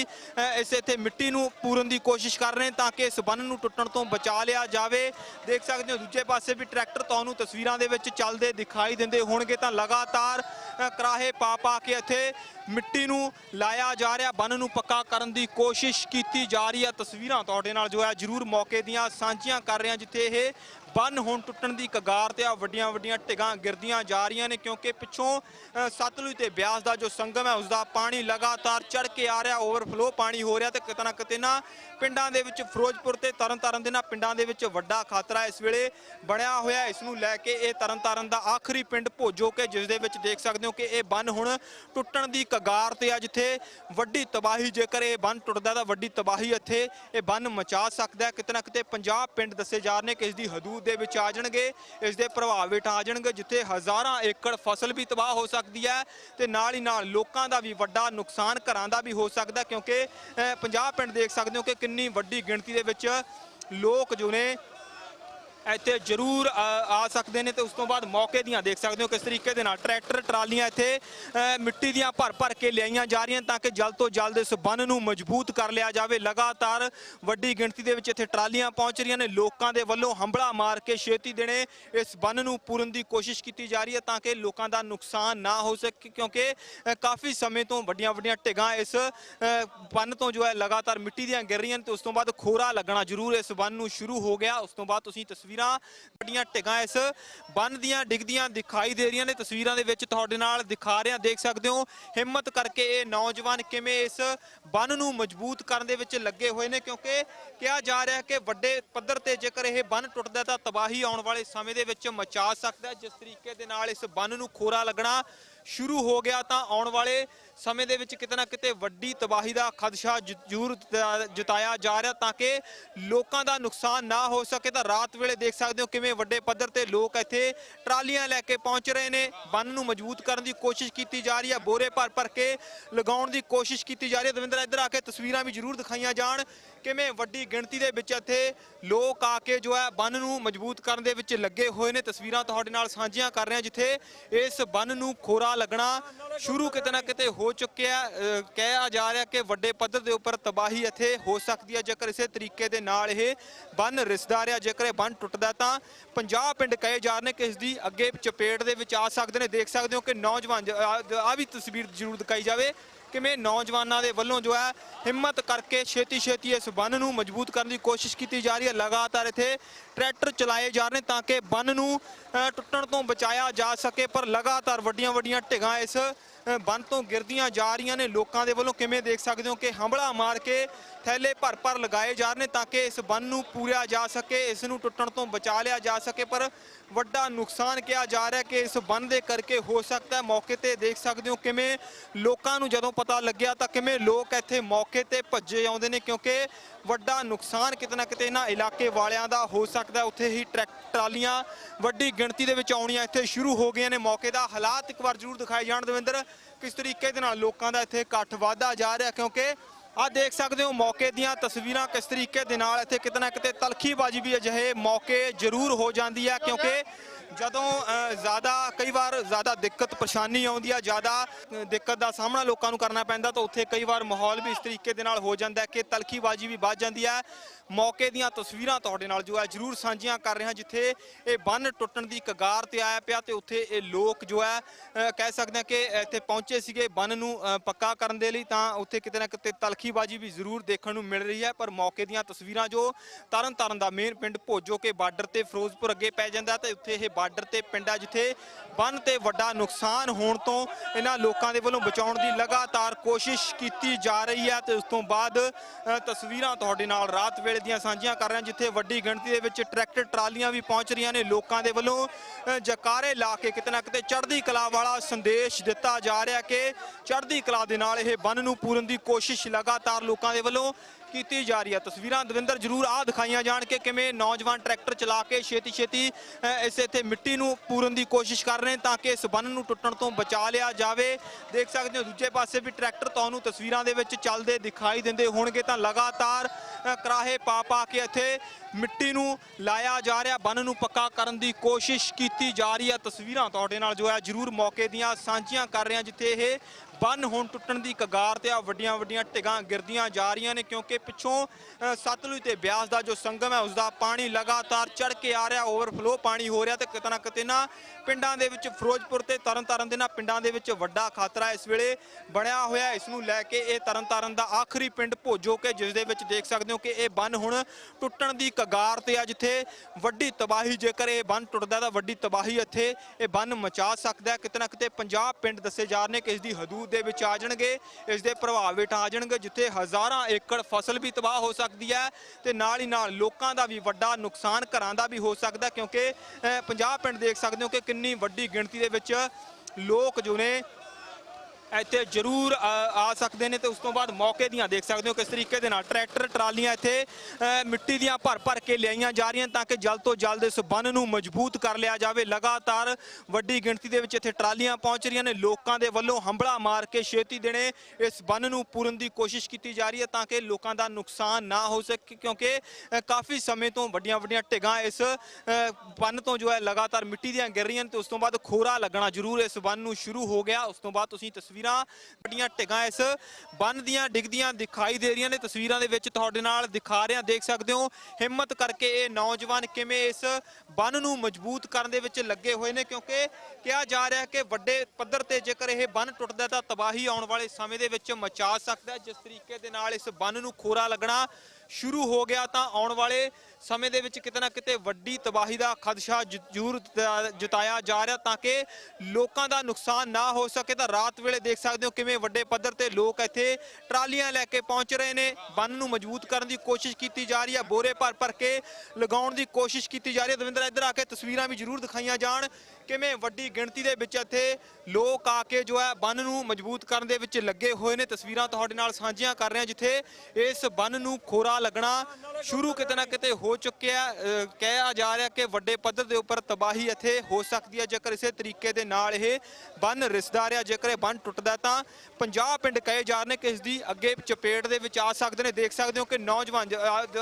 Speaker 1: ਇਸ ਇੱਥੇ ਮਿੱਟੀ ਨੂੰ ਪੂਰਨ ਦੀ ਕੋਸ਼ਿਸ਼ ਕਰ ਰਹੇ ਤਾਂ ਕਿ ਇਸ ਬੰਨ ਨੂੰ ਟੁੱਟਣ ਤੋਂ ਬਚਾ ਲਿਆ ਜਾਵੇ। ਦੇਖ ਸਕਦੇ ਹੋ ਦੂਜੇ ਪਾਸੇ ਵੀ ਟਰੈਕਟਰ ਤੁਹਾਨੂੰ ਤਸਵੀਰਾਂ ਦੇ ਵਿੱਚ ਚੱਲਦੇ ਦਿਖਾਈ ਦਿੰਦੇ ਹੋਣਗੇ ਤਾਂ ਲਗਾਤਾਰ ਅ, ਕਰਾਹੇ ਪਾ ਪਾ ਕੇ ਇੱਥੇ ਮਿੱਟੀ ਨੂੰ ਲਾਇਆ ਜਾ ਰਿਹਾ ਬੰਨ ਨੂੰ ਪੱਕਾ ਕਰਨ ਦੀ ਕੋਸ਼ਿਸ਼ ਕੀਤੀ ਜਾ ਰਹੀ ਹੈ। ਤਸਵੀਰਾਂ ਤੁਹਾਡੇ ਨਾਲ ਜੋ ਹੈ ਜਰੂਰ ਮੌਕੇ ਦੀਆਂ ਸਾਂਝੀਆਂ ਕਰ ਰਹੇ ਹਾਂ ਜਿੱਥੇ ਇਹ ਬੰਨ ਹੁਣ ਟੁੱਟਣ ਦੀ ਕਗਾਰ ਤੇ ਆ ਵੱਡੀਆਂ ਵੱਡੀਆਂ ਢਿੱਗਾਂ ਗਿਰਦੀਆਂ ਜਾ ਰਹੀਆਂ ਨੇ ਕਿਉਂਕਿ ਪਿੱਛੋਂ ਸਤਲੁਜ ਤੇ ਬਿਆਸ ਦਾ ਜੋ ਸੰਗਮ ਹੈ ਉਸ ਦਾ ਪਾਣੀ ਲਗਾਤਾਰ ਚੜ ਕੇ ਆ ਰਿਹਾ ਓਵਰਫਲੋ ਪਾਣੀ ਹੋ ਰਿਹਾ ਤੇ ਕਿਤੇ ਨਾ ਕਿਤੇ ਨਾ ਪਿੰਡਾਂ ਦੇ ਵਿੱਚ ਫਿਰੋਜ਼ਪੁਰ ਤੇ ਤਰਨਤਾਰਨ ਦੇ ਨਾ ਪਿੰਡਾਂ ਦੇ ਵਿੱਚ ਵੱਡਾ ਖਤਰਾ ਇਸ ਵੇਲੇ ਬਣਿਆ ਹੋਇਆ ਇਸ ਨੂੰ ਲੈ ਕੇ ਇਹ ਤਰਨਤਾਰਨ ਦਾ ਆਖਰੀ ਪਿੰਡ ਭੋਜੋ ਕੇ, ਜਿਸ ਦੇ ਵਿੱਚ ਦੇਖ ਸਕਦੇ ਹੋ ਕਿ ਇਹ ਬੰਨ ਹੁਣ ਟੁੱਟਣ ਦੀ ਕਗਾਰ ਤੇ ਆ, ਜਿੱਥੇ ਵੱਡੀ ਤਬਾਹੀ, ਜੇਕਰ ਇਹ ਬੰਨ ਟੁੱਟਦਾ ਤਾਂ ਵੱਡੀ ਤਬਾਹੀ ਇੱਥੇ ਇਹ ਬੰਨ ਮਚਾ ਸਕਦਾ ਹੈ। ਕਿਤੇ ਨਾ ਕਿਤੇ 50 ਪਿੰਡ ਦੱਸੇ ਜਾ ਰਹੇ ਨੇ ਕਿ ਇਸ ਦੀ ਹਦੂਦ ਦੇ ਵਿੱਚ ਆ ਜਾਣਗੇ ਇਸ ਦੇ ਪ੍ਰਭਾਵ ਹੇਠ ਆ ਜਾਣਗੇ ਜਿੱਥੇ ਹਜ਼ਾਰਾਂ ਏਕੜ ਫਸਲ ਵੀ ਤਬਾਹ ਹੋ ਸਕਦੀ ਹੈ ਤੇ ਨਾਲ ਹੀ ਨਾਲ ਲੋਕਾਂ ਦਾ ਵੀ ਵੱਡਾ ਨੁਕਸਾਨ ਘਰਾਂ ਦਾ ਵੀ ਹੋ ਸਕਦਾ ਕਿਉਂਕਿ ਅ, 50 ਪਿੰਡ ਦੇਖ ਸਕਦੇ ਹੋ ਕਿ ਕਿੰਨੀ ਵੱਡੀ ਗਿਣਤੀ ਦੇ ਵਿੱਚ ਲੋਕ ਜੋ ਨੇ ਇੱਥੇ ਜ਼ਰੂਰ ਆ ਆ ਸਕਦੇ ਨੇ ਤੇ ਉਸ ਤੋਂ ਬਾਅਦ ਮੌਕੇ ਦੀਆਂ ਦੇਖ ਸਕਦੇ ਹੋ ਕਿਸ ਤਰੀਕੇ ਦੇ ਨਾਲ ਟਰੈਕਟਰ, ਟਰਾਲੀਆਂ ਇੱਥੇ ਮਿੱਟੀ ਦੀਆਂ ਭਰ ਭਰ ਕੇ ਲਿਆਈਆਂ ਜਾ ਰਹੀਆਂ ਤਾਂ ਕਿ ਜਲਦ ਤੋਂ ਜਲਦ ਇਸ ਬੰਨ ਨੂੰ ਮਜ਼ਬੂਤ ਕਰ ਲਿਆ ਜਾਵੇ। ਲਗਾਤਾਰ ਵੱਡੀ ਗਿਣਤੀ ਦੇ ਵਿੱਚ ਇੱਥੇ ਟਰਾਲੀਆਂ ਪਹੁੰਚ ਰਹੀਆਂ ਨੇ। ਲੋਕਾਂ ਦੇ ਵੱਲੋਂ ਹੰਬਲਾ ਮਾਰ ਕੇ ਛੇਤੀ ਦੇਣੇ ਇਸ ਬੰਨ ਨੂੰ ਪੂਰਨ ਦੀ ਕੋਸ਼ਿਸ਼ ਕੀਤੀ ਜਾ ਰਹੀ ਹੈ ਤਾਂ ਕਿ ਲੋਕਾਂ ਦਾ ਨੁਕਸਾਨ ਨਾ ਹੋ ਸਕੇ ਕਿਉਂਕਿ ਕਾਫੀ ਸਮੇਂ ਤੋਂ ਵੱਡੀਆਂ ਵੱਡੀਆਂ ਢਿੱਗਾਂ ਇਸ ਬੰਨ ਤੋਂ ਜੋ ਹੈ ਲਗਾਤਾਰ ਮਿੱਟੀ ਦੀਆਂ ਗਿਰ ਰਹੀਆਂ ਨੇ ਤੇ ਉਸ ਤੋਂ ਬਾਅਦ ਖੋਰਾ ਲੱਗਣਾ ਜ਼ਰੂਰ ਇਸ ਬੰਨ ਨੂੰ ਸ਼ੁਰੂ ਹੋ ਗਿਆ। ਉਸ ਤੋਂ ਬਾਅਦ ਤੁਸੀਂ ਤਸਵੀਰ ਵੱਡੀਆਂ ਢਿੱਗਾਂ ਇਸ ਬੰਨ ਦੀਆਂ, ਡਿੱਗਦੀਆਂ ਦਿਖਾਈ ਦੇ ਰਹੀਆਂ ਨੇ। ਤਸਵੀਰਾਂ ਦੇ ਵਿੱਚ ਤੁਹਾਡੇ ਨਾਲ ਦਿਖਾ ਰਹੇ, ਦੇਖ ਸਕਦੇ ਹੋ, ਹਿੰਮਤ ਕਰਕੇ ਇਹ ਨੌਜਵਾਨ ਕਿਵੇਂ ਇਸ ਬੰਨ ਨੂੰ ਮਜ਼ਬੂਤ ਕਰਨ ਦੇ ਵਿੱਚ ਲੱਗੇ ਹੋਏ ਨੇ, ਕਿਉਂਕਿ ਕਿਹਾ ਜਾ ਰਿਹਾ ਹੈ ਕਿ ਵੱਡੇ ਪੱਧਰ ਤੇ ਜੇਕਰ ਇਹ ਬੰਨ ਟੁੱਟਦਾ ਤਾਂ ਤਬਾਹੀ ਆਉਣ ਵਾਲੇ ਸਮੇਂ ਦੇ ਵਿੱਚ ਮਚਾ ਸਕਦਾ ਜਿਸ ਤਰੀਕੇ ਦੇ ਨਾਲ ਇਸ ਬੰਨ ਨੂੰ ਖੋਰਾ ਲੱਗਣਾ ਸ਼ੁਰੂ ਹੋ ਗਿਆ ਤਾਂ ਆਉਣ ਵਾਲੇ ਸਮੇਂ ਦੇ ਵਿੱਚ ਕਿਤੇ ਨਾ ਕਿਤੇ ਵੱਡੀ ਤਬਾਹੀ ਦਾ ਖਦਸ਼ਾ ਜ- ਜ਼ਰੂਰ ਜਤਾਇਆ ਜਾ ਰਿਹਾ ਤਾਂ ਕਿ ਲੋਕਾਂ ਦਾ ਨੁਕਸਾਨ ਨਾ ਹੋ ਸਕੇ ਤਾਂ ਰਾਤ ਵੇਲੇ ਦੇਖ ਸਕਦੇ ਹੋ ਕਿਵੇਂ ਵੱਡੇ ਪੱਧਰ ਤੇ ਲੋਕ ਇੱਥੇ ਟਰਾਲੀਆਂ ਲੈ ਕੇ ਪਹੁੰਚ ਰਹੇ ਨੇ। ਬੰਨ ਨੂੰ ਮਜ਼ਬੂਤ ਕਰਨ ਦੀ ਕੋਸ਼ਿਸ਼ ਕੀਤੀ ਜਾ ਰਹੀ ਹੈ, ਬੋਰੇ ਭਰ ਭਰ ਕੇ ਲਗਾਉਣ ਦੀ ਕੋਸ਼ਿਸ਼ ਕੀਤੀ ਜਾ ਰਹੀ ਹੈ। ਦਵਿੰਦਰ, ਇੱਧਰ ਆ ਕੇ ਤਸਵੀਰਾਂ ਵੀ ਜ਼ਰੂਰ ਦਿਖਾਈਆਂ ਜਾਣ। ਕਿਵੇਂ ਵੱਡੀ ਗਿਣਤੀ ਦੇ ਵਿੱਚ ਇੱਥੇ ਲੋਕ ਆ ਕੇ ਜੋ ਹੈ ਬੰਨ ਨੂੰ ਮਜ਼ਬੂਤ ਕਰਨ ਦੇ ਵਿੱਚ ਲੱਗੇ ਹੋਏ ਨੇ? ਤਸਵੀਰਾਂ ਤੁਹਾਡੇ ਨਾਲ ਸਾਂਝੀਆਂ ਕਰ ਰਹੇ ਹਾਂ, ਜਿੱਥੇ ਇਸ ਬੰਨ ਨੂੰ ਖੋਰਾ ਲੱਗਣਾ ਸ਼ੁਰੂ ਕਿਤੇ ਨਾ ਕਿਤੇ ਹੋ ਚੁੱਕਿਆ ਕਿਹਾ ਜਾ ਰਿਹਾ ਕਿ ਵੱਡੇ ਪੱਧਰ ਦੇ ਉੱਪਰ ਤਬਾਹੀ ਇੱਥੇ ਹੋ ਸਕਦੀ ਹੈ। ਜੇਕਰ ਇਸੇ ਤਰੀਕੇ ਦੇ ਨਾਲ ਇਹ ਬੰਨ ਰਿਸਦਾ ਰਿਹਾ, ਜੇਕਰ ਇਹ ਬੰਨ ਟੁੱਟਦਾ ਤਾਂ 50 ਪਿੰਡ ਕਹੇ ਜਾ ਰਹੇ ਨੇ ਕਿ ਇਸ ਦੀ ਅੱਗੇ ਚਪੇਟ ਦੇ ਵਿੱਚ ਆ ਸਕਦੇ ਨੇ। ਦੇਖ ਸਕਦੇ ਹੋ ਕਿ ਨੌਜਵਾਨ ਆ ਵੀ ਤਸਵੀਰ ਜ਼ਰੂਰ ਦਿਖਾਈ ਜਾਵੇ। ਕਿਵੇਂ ਨੌਜਵਾਨਾਂ ਦੇ ਵੱਲੋਂ ਜੋ ਹੈ ਹਿੰਮਤ ਕਰਕੇ ਛੇਤੀ ਛੇਤੀ ਇਸ ਬੰਨ ਨੂੰ ਮਜ਼ਬੂਤ ਕਰਨ ਦੀ ਕੋਸ਼ਿਸ਼ ਕੀਤੀ ਜਾ ਰਹੀ ਹੈ? ਲਗਾਤਾਰ ਇੱਥੇ ਟਰੈਕਟਰ ਚਲਾਏ ਜਾ ਰਹੇ ਨੇ ਤਾਂ ਕਿ ਬੰਨ ਨੂੰ ਟੁੱਟਣ ਤੋਂ ਬਚਾਇਆ ਜਾ ਸਕੇ, ਪਰ ਲਗਾਤਾਰ ਵੱਡੀਆਂ ਵੱਡੀਆਂ ਢਿੱਗਾਂ ਇਸ ਬੰਨ ਤੋਂ ਗਿਰਦੀਆਂ ਜਾ ਰਹੀਆਂ ਨੇ। ਲੋਕਾਂ ਦੇ ਵੱਲੋਂ ਕਿਵੇਂ ਦੇਖ ਸਕਦੇ ਹੋ ਕਿ ਹੰਬਲਾ ਮਾਰ ਕੇ ਥੈਲੇ ਭਰ ਭਰ ਲਗਾਏ ਜਾ ਰਹੇ ਨੇ ਤਾਂ ਕਿ ਇਸ ਬੰਨ ਨੂੰ ਪੂਰਿਆ ਜਾ ਸਕੇ, ਇਸ ਨੂੰ ਟੁੱਟਣ ਤੋਂ ਬਚਾ ਲਿਆ ਜਾ ਸਕੇ। ਪਰ ਵੱਡਾ ਨੁਕਸਾਨ ਕਿਹਾ ਜਾ ਰਿਹਾ ਕਿ ਇਸ ਬੰਨ ਦੇ ਕਰਕੇ ਹੋ ਸਕਦਾ ਹੈ। ਮੌਕੇ ਤੇ ਦੇਖ ਸਕਦੇ ਹੋ ਕਿਵੇਂ ਲੋਕਾਂ ਨੂੰ ਜਦੋਂ ਪਤਾ ਲੱਗਿਆ ਤਾਂ ਕਿਵੇਂ ਲੋਕ ਇੱਥੇ ਮੌਕੇ ਤੇ ਭੱਜੇ ਆਉਂਦੇ ਨੇ ਕਿਉਂਕਿ ਵੱਡਾ ਨੁਕਸਾਨ ਕਿਤੇ ਨਾ ਕਿਤੇ ਇਹਨਾਂ ਇਲਾਕੇ ਵਾਲਿਆਂ ਦਾ ਹੋ ਸਕਦਾ। ਉੱਥੇ ਹੀ ਟਰੈਕ ਟਰਾਲੀਆਂ ਵੱਡੀ ਗਿਣਤੀ ਦੇ ਵਿੱਚ ਆਉਣੀਆਂ ਇੱਥੇ ਸ਼ੁਰੂ ਹੋ ਗਈਆਂ ਨੇ। ਮੌਕੇ ਦਾ ਹਾਲਾਤ ਇੱਕ ਵਾਰ ਜ਼ਰੂਰ ਦਿਖਾਏ ਜਾਣ ਦਵਿੰਦਰ, ਕਿਸ ਤਰੀਕੇ ਦੇ ਨਾਲ ਲੋਕਾਂ ਦਾ ਇੱਥੇ ਇਕੱਠ ਵਾਧਾ ਜਾ ਰਿਹਾ, ਕਿਉਂਕਿ ਆ ਦੇਖ ਸਕਦੇ ਹੋ ਮੌਕੇ ਦੀਆਂ ਤਸਵੀਰਾਂ ਕਿਸ ਤਰੀਕੇ ਦੇ ਨਾਲ ਇੱਥੇ ਕਿਤੇ ਨਾ ਕਿਤੇ ਤਲਖੀਬਾਜ਼ੀ ਵੀ ਅਜਿਹੇ ਮੌਕੇ ਜ਼ਰੂਰ ਹੋ ਜਾਂਦੀ ਹੈ, ਕਿਉਂਕਿ ਜਦੋਂ ਜ਼ਿਆਦਾ, ਕਈ ਵਾਰ ਜ਼ਿਆਦਾ ਦਿੱਕਤ, ਪਰੇਸ਼ਾਨੀ ਆਉਂਦੀ ਆ, ਜ਼ਿਆਦਾ ਦਿੱਕਤ ਦਾ ਸਾਹਮਣਾ ਲੋਕਾਂ ਨੂੰ ਕਰਨਾ ਪੈਂਦਾ, ਤਾਂ ਉੱਥੇ ਕਈ ਵਾਰ ਮਾਹੌਲ ਵੀ ਇਸ ਤਰੀਕੇ ਦੇ ਨਾਲ ਹੋ ਜਾਂਦਾ ਕਿ ਤਲਖੀਬਾਜ਼ੀ ਵੀ ਵੱਧ ਜਾਂਦੀ ਹੈ ਮੌਕੇ ਦੀਆਂ ਤਸਵੀਰਾਂ ਤੁਹਾਡੇ ਨਾਲ ਜੋ ਹੈ, ਜ਼ਰੂਰ ਸਾਂਝੀਆਂ ਕਰ ਰਹੇ ਹਾਂ ਜਿੱਥੇ ਇਹ ਬੰਨ ਟੁੱਟਣ ਦੀ ਕਗਾਰ ਤੇ ਆਇਆ ਪਿਆ ਤੇ ਉੱਥੇ ਇਹ ਲੋਕ ਜੋ ਹੈ ਕਹਿ ਸਕਦੇ ਹਾਂ ਕਿ ਇੱਥੇ ਪਹੁੰਚੇ ਸੀਗੇ ਬੰਨ ਨੂੰ ਪੱਕਾ ਕਰਨ ਦੇ ਲਈ, ਤਾਂ ਉੱਥੇ ਕਿਤੇ ਨਾ ਕਿਤੇ ਤਲਖੀਬਾਜ਼ੀ ਵੀ ਜ਼ਰੂਰ ਦੇਖਣ ਨੂੰ ਮਿਲ ਰਹੀ ਹੈ, ਪਰ ਮੌਕੇ ਦੀਆਂ ਤਸਵੀਰਾਂ ਜੋ ਤਰਨ ਤਾਰਨ ਦਾ ਮੇਨ ਪਿੰਡ ਭੋਜੋ ਕੇ ਬਾਰਡਰ ਤੇ ਫਿਰੋਜ਼ਪੁਰ ਅੱਗੇ ਪੈ ਜਾਂਦਾ ਤੇ ਉੱਥੇ ਇਹ ਬਾਰਡਰ ਤੇ ਪਿੰਡ ਜਿੱਥੇ ਬੰਨ ਤੇ ਵੱਡਾ ਨੁਕਸਾਨ ਹੋਣ ਤੋਂ ਇਹਨਾਂ ਲੋਕਾਂ ਦੇ ਵੱਲੋਂ ਬਚਾਉਣ ਦੀ ਲਗਾਤਾਰ ਕੋਸ਼ਿਸ਼ ਕੀਤੀ ਜਾ ਰਹੀ ਹੈ ਤੇ ਉਸ ਤੋਂ ਬਾਅਦ ਤਸਵੀਰਾਂ ਤੁਹਾਡੇ ਨਾਲ ਰਾਤ ਵੇਲੇ ਦੀਆਂ ਸਾਂਝੀਆਂ ਕਰ ਰਹੇ ਹਾਂ ਜਿੱਥੇ ਵੱਡੀ ਗਿਣਤੀ ਦੇ ਵਿੱਚ ਟਰੈਕਟਰ ਟਰਾਲੀਆਂ ਵੀ ਪਹੁੰਚ ਰਹੀਆਂ ਨੇ। ਲੋਕਾਂ ਦੇ ਵੱਲੋਂ ਜਕਾਰੇ ਲਾ ਕੇ ਕਿਤੇ ਨਾ ਕਿਤੇ ਚੜ੍ਹਦੀ ਕਲਾ ਵਾਲਾ ਸੰਦੇਸ਼ ਦਿੱਤਾ ਜਾ ਰਿਹਾ ਕਿ ਚੜ੍ਹਦੀ ਕਲਾ ਦੇ ਨਾਲ ਇਹ ਬੰਨ ਨੂੰ ਪੂਰਨ ਦੀ ਕੋਸ਼ਿਸ਼ ਲਗਾਤਾਰ ਲੋਕਾਂ ਦੇ ਵੱਲੋਂ ਕੀਤੀ ਜਾ ਰਹੀ ਹੈ। ਤਸਵੀਰਾਂ ਦਵਿੰਦਰ ਜਰੂਰ ਆ ਦਿਖਾਈਆਂ ਜਾਣ ਕਿ ਕਿਵੇਂ ਨੌਜਵਾਨ ਟਰੈਕਟਰ ਚਲਾ ਕੇ ਛੇਤੀ ਛੇਤੀ ਇਸ ਇੱਥੇ ਮਿੱਟੀ ਨੂੰ ਪੂਰਨ ਦੀ ਕੋਸ਼ਿਸ਼ ਕਰ ਰਹੇ ਤਾਂ ਕਿ ਇਸ ਬੰਨ ਨੂੰ ਟੁੱਟਣ ਤੋਂ ਬਚਾ ਲਿਆ ਜਾਵੇ। ਦੇਖ ਸਕਦੇ ਹੋ ਦੂਜੇ ਪਾਸੇ ਵੀ ਟਰੈਕਟਰ ਤੁਹਾਨੂੰ ਤਸਵੀਰਾਂ ਦੇ ਵਿੱਚ ਚੱਲਦੇ ਦਿਖਾਈ ਦਿੰਦੇ ਹੋਣਗੇ ਤਾਂ ਲਗਾਤਾਰ ਅ, ਕਰਾਹੇ ਪਾ ਪਾ ਕੇ ਇੱਥੇ ਮਿੱਟੀ ਨੂੰ ਲਾਇਆ ਜਾ ਰਿਹਾ ਬੰਨ ਨੂੰ ਪੱਕਾ ਕਰਨ ਦੀ ਕੋਸ਼ਿਸ਼ ਕੀਤੀ ਜਾ ਰਹੀ ਹੈ। ਤਸਵੀਰਾਂ ਤੁਹਾਡੇ ਨਾਲ ਜੋ ਹੈ ਜਰੂਰ ਮੌਕੇ ਦੀਆਂ ਸਾਂਝੀਆਂ ਕਰ ਰਹੇ ਹਾਂ ਜਿੱਥੇ ਇਹ ਬੰਨ ਹੁਣ ਟੁੱਟਣ ਦੀ ਕਗਾਰ ਤੇ ਆ ਵੱਡੀਆਂ ਵੱਡੀਆਂ ਢਿੱਗਾਂ ਗਿਰਦੀਆਂ ਜਾ ਰਹੀਆਂ ਨੇ ਕਿਉਂਕਿ ਪਿੱਛੋਂ ਸਤਲੁਜ ਤੇ ਬਿਆਸ ਦਾ ਜੋ ਸੰਗਮ ਹੈ ਉਸ ਦਾ ਪਾਣੀ ਲਗਾਤਾਰ ਚੜ ਕੇ ਆ ਰਿਹਾ ਓਵਰਫਲੋ ਪਾਣੀ ਹੋ ਰਿਹਾ ਤੇ ਕਿਤੇ ਨਾ ਕਿਤੇ ਨਾ ਪਿੰਡਾਂ ਦੇ ਵਿੱਚ ਫਿਰੋਜ਼ਪੁਰ ਤੇ ਤਰਨਤਾਰਨ ਦੇ ਨਾ ਪਿੰਡਾਂ ਦੇ ਵਿੱਚ ਵੱਡਾ ਖਤਰਾ ਇਸ ਵੇਲੇ ਬਣਿਆ ਹੋਇਆ ਇਸ ਨੂੰ ਲੈ ਕੇ ਇਹ ਤਰਨਤਾਰਨ ਦਾ ਆਖਰੀ ਪਿੰਡ ਭੋਜੋ ਕੇ, ਜਿਸ ਦੇ ਵਿੱਚ ਦੇਖ ਸਕਦੇ ਹੋ ਕਿ ਇਹ ਬੰਨ ਹੁਣ ਟੁੱਟਣ ਦੀ ਕਗਾਰ ਤੇ ਆ, ਜਿੱਥੇ ਵੱਡੀ ਤਬਾਹੀ ਜੇਕਰ ਇਹ ਬੰਨ ਟੁੱਟਦਾ ਤਾਂ ਵੱਡੀ ਤਬਾਹੀ ਇੱਥੇ ਇਹ ਬੰਨ ਮਚਾ ਸਕਦਾ ਕਿਤੇ ਨਾ ਕਿਤੇ 50 ਪਿੰਡ ਦੱਸੇ ਜਾ ਰਹੇ ਨੇ ਕਿ ਇਸ ਦੀ ਹਦੂਦ ਦੇ ਵਿੱਚ ਆ ਜਾਣਗੇ। ਇਸ ਦੇ ਪ੍ਰਭਾਵ ਹੇਠ ਆ ਜਾਣਗੇ ਜਿੱਥੇ ਹਜ਼ਾਰਾਂ ਏਕੜ ਫਸਲ ਵੀ ਤਬਾਹ ਹੋ ਸਕਦੀ ਹੈ ਤੇ ਨਾਲ ਹੀ ਨਾਲ ਲੋਕਾਂ ਦਾ ਵੀ ਵੱਡਾ ਨੁਕਸਾਨ ਘਰਾਂ ਦਾ ਵੀ ਹੋ ਸਕਦਾ ਕਿਉਂਕਿ ਅਹ, 50 ਪਿੰਡ ਦੇਖ ਸਕਦੇ ਹੋ ਕਿ ਕਿੰਨੀ ਵੱਡੀ ਗਿਣਤੀ ਦੇ ਵਿੱਚ ਲੋਕ ਜੋ ਨੇ ਇੱਥੇ ਜ਼ਰੂਰ ਆ ਆ ਸਕਦੇ ਨੇ ਤੇ ਉਸ ਤੋਂ ਬਾਅਦ ਮੌਕੇ ਦੀਆਂ ਦੇਖ ਸਕਦੇ ਹੋ ਕਿਸ ਤਰੀਕੇ ਦੇ ਨਾਲ ਟਰੈਕਟਰ, ਟਰਾਲੀਆਂ ਇੱਥੇ ਮਿੱਟੀ ਦੀਆਂ ਭਰ ਭਰ ਕੇ ਲਿਆਈਆਂ ਜਾ ਰਹੀਆਂ ਤਾਂ ਕਿ ਜਲਦ ਤੋਂ ਜਲਦ ਇਸ ਬੰਨ ਨੂੰ ਮਜ਼ਬੂਤ ਕਰ ਲਿਆ ਜਾਵੇ। ਲਗਾਤਾਰ ਵੱਡੀ ਗਿਣਤੀ ਦੇ ਵਿੱਚ ਇੱਥੇ ਟਰਾਲੀਆਂ ਪਹੁੰਚ ਰਹੀਆਂ ਨੇ। ਲੋਕਾਂ ਦੇ ਵੱਲੋਂ ਹੰਬਲਾ ਮਾਰ ਕੇ ਛੇਤੀ ਦੇਣੇ ਇਸ ਬੰਨ ਨੂੰ ਪੂਰਨ ਦੀ ਕੋਸ਼ਿਸ਼ ਕੀਤੀ ਜਾ ਰਹੀ ਹੈ ਤਾਂ ਕਿ ਲੋਕਾਂ ਦਾ ਨੁਕਸਾਨ ਨਾ ਹੋ ਸਕੇ ਕਿਉਂਕਿ ਕਾਫੀ ਸਮੇਂ ਤੋਂ ਵੱਡੀਆਂ ਵੱਡੀਆਂ ਢਿੱਗਾਂ ਇਸ ਬੰਨ ਤੋਂ ਜੋ ਹੈ ਲਗਾਤਾਰ ਮਿੱਟੀ ਦੀਆਂ ਗਿਰ ਰਹੀਆਂ ਨੇ ਤੇ ਉਸ ਤੋਂ ਬਾਅਦ ਖੋਰਾ ਲੱਗਣਾ ਜ਼ਰੂਰ ਇਸ ਬੰਨ ਨੂੰ ਸ਼ੁਰੂ ਹੋ ਗਿਆ। ਉਸ ਤੋਂ ਬਾਅਦ ਤੁਸੀਂ ਤਸਵੀਰ ਵੱਡੀਆਂ ਢਿੱਗਾਂ ਇਸ ਬੰਨ ਦੀਆਂ ਡਿੱਗਦੀਆਂ ਦਿਖਾਈ ਦੇ ਰਹੀਆਂ ਨੇ। ਤਸਵੀਰਾਂ ਦੇ ਵਿੱਚ ਤੁਹਾਡੇ ਨਾਲ ਦਿਖਾ ਰਿਹਾ ਦੇਖ ਸਕਦੇ ਹੋ ਹਿੰਮਤ ਕਰਕੇ ਇਹ ਨੌਜਵਾਨ ਕਿਵੇਂ ਇਸ ਬੰਨ ਨੂੰ ਮਜ਼ਬੂਤ ਕਰਨ ਦੇ ਵਿੱਚ ਲੱਗੇ ਹੋਏ ਨੇ, ਕਿਉਂਕਿ ਕਿਹਾ ਜਾ ਰਿਹਾ ਕਿ ਵੱਡੇ ਪੱਧਰ ਤੇ ਜੇਕਰ ਇਹ ਬੰਨ ਟੁੱਟਦਾ ਤਾਂ ਤਬਾਹੀ ਆਉਣ ਵਾਲੇ ਸਮੇਂ ਦੇ ਵਿੱਚ ਮਚਾ ਸਕਦਾ ਜਿਸ ਤਰੀਕੇ ਦੇ ਨਾਲ ਇਸ ਬੰਨ ਨੂੰ ਖੋਰਾ ਲੱਗਣਾ ਸ਼ੁਰੂ ਹੋ ਗਿਆ ਤਾਂ ਆਉਣ ਵਾਲੇ ਸਮੇਂ ਦੇ ਵਿੱਚ ਕਿਤੇ ਨਾ ਕਿਤੇ ਵੱਡੀ ਤਬਾਹੀ ਦਾ ਖਦਸ਼ਾ ਜ- ਜ਼ਰੂਰ ਜਤਾਇਆ ਜਾ ਰਿਹਾ ਤਾਂ ਕਿ ਲੋਕਾਂ ਦਾ ਨੁਕਸਾਨ ਨਾ ਹੋ ਸਕੇ। ਤਾਂ ਰਾਤ ਵੇਲੇ ਦੇਖ ਸਕਦੇ ਹੋ ਕਿਵੇਂ ਵੱਡੇ ਪੱਧਰ ਤੇ ਲੋਕ ਇੱਥੇ ਟਰਾਲੀਆਂ ਲੈ ਕੇ ਪਹੁੰਚ ਰਹੇ ਨੇ। ਬੰਨ ਨੂੰ ਮਜ਼ਬੂਤ ਕਰਨ ਦੀ ਕੋਸ਼ਿਸ਼ ਕੀਤੀ ਜਾ ਰਹੀ ਹੈ, ਬੋਰੇ ਭਰ ਭਰ ਕੇ ਲਗਾਉਣ ਦੀ ਕੋਸ਼ਿਸ਼ ਕੀਤੀ ਜਾ ਰਹੀ ਹੈ। ਦਵਿੰਦਰ, ਇੱਧਰ ਆ ਕੇ ਤਸਵੀਰਾਂ ਵੀ ਜ਼ਰੂਰ ਦਿਖਾਈਆਂ ਜਾਣ। ਕਿਵੇਂ ਵੱਡੀ ਗਿਣਤੀ ਦੇ ਵਿੱਚ ਇੱਥੇ ਲੋਕ ਆ ਕੇ ਜੋ ਹੈ ਬੰਨ ਨੂੰ ਮਜ਼ਬੂਤ ਕਰਨ ਦੇ ਵਿੱਚ ਲੱਗੇ ਹੋਏ ਨੇ? ਤਸਵੀਰਾਂ ਤੁਹਾਡੇ ਨਾਲ ਸਾਂਝੀਆਂ ਕਰ ਰਹੇ ਹਾਂ ਜਿੱਥੇ ਇਸ ਬੰਨ ਨੂੰ ਖੋਰਾ ਲੱਗਣਾ ਸ਼ੁਰੂ ਕਿਤੇ ਨਾ ਕਿਤੇ ਹੋ ਚੁੱਕਿਆ ਅ, ਕਿਹਾ ਜਾ ਰਿਹਾ ਕਿ ਵੱਡੇ ਪੱਧਰ ਦੇ ਉੱਪਰ ਤਬਾਹੀ ਇੱਥੇ ਹੋ ਸਕਦੀ ਹੈ। ਜੇਕਰ ਇਸੇ ਤਰੀਕੇ ਦੇ ਨਾਲ ਇਹ ਬੰਨ ਰਿਸਦਾ ਰਿਹਾ ਜੇਕਰ ਇਹ ਬੰਨ ਟੁੱਟਦਾ ਤਾਂ 50 ਪਿੰਡ ਕਹੇ ਜਾ ਰਹੇ ਨੇ ਕਿ ਇਸ ਦੀ ਅੱਗੇ ਚਪੇਟ ਦੇ ਵਿੱਚ ਆ ਸਕਦੇ ਨੇ। ਦੇਖ ਸਕਦੇ ਹੋ ਕਿ ਨੌਜਵਾਨ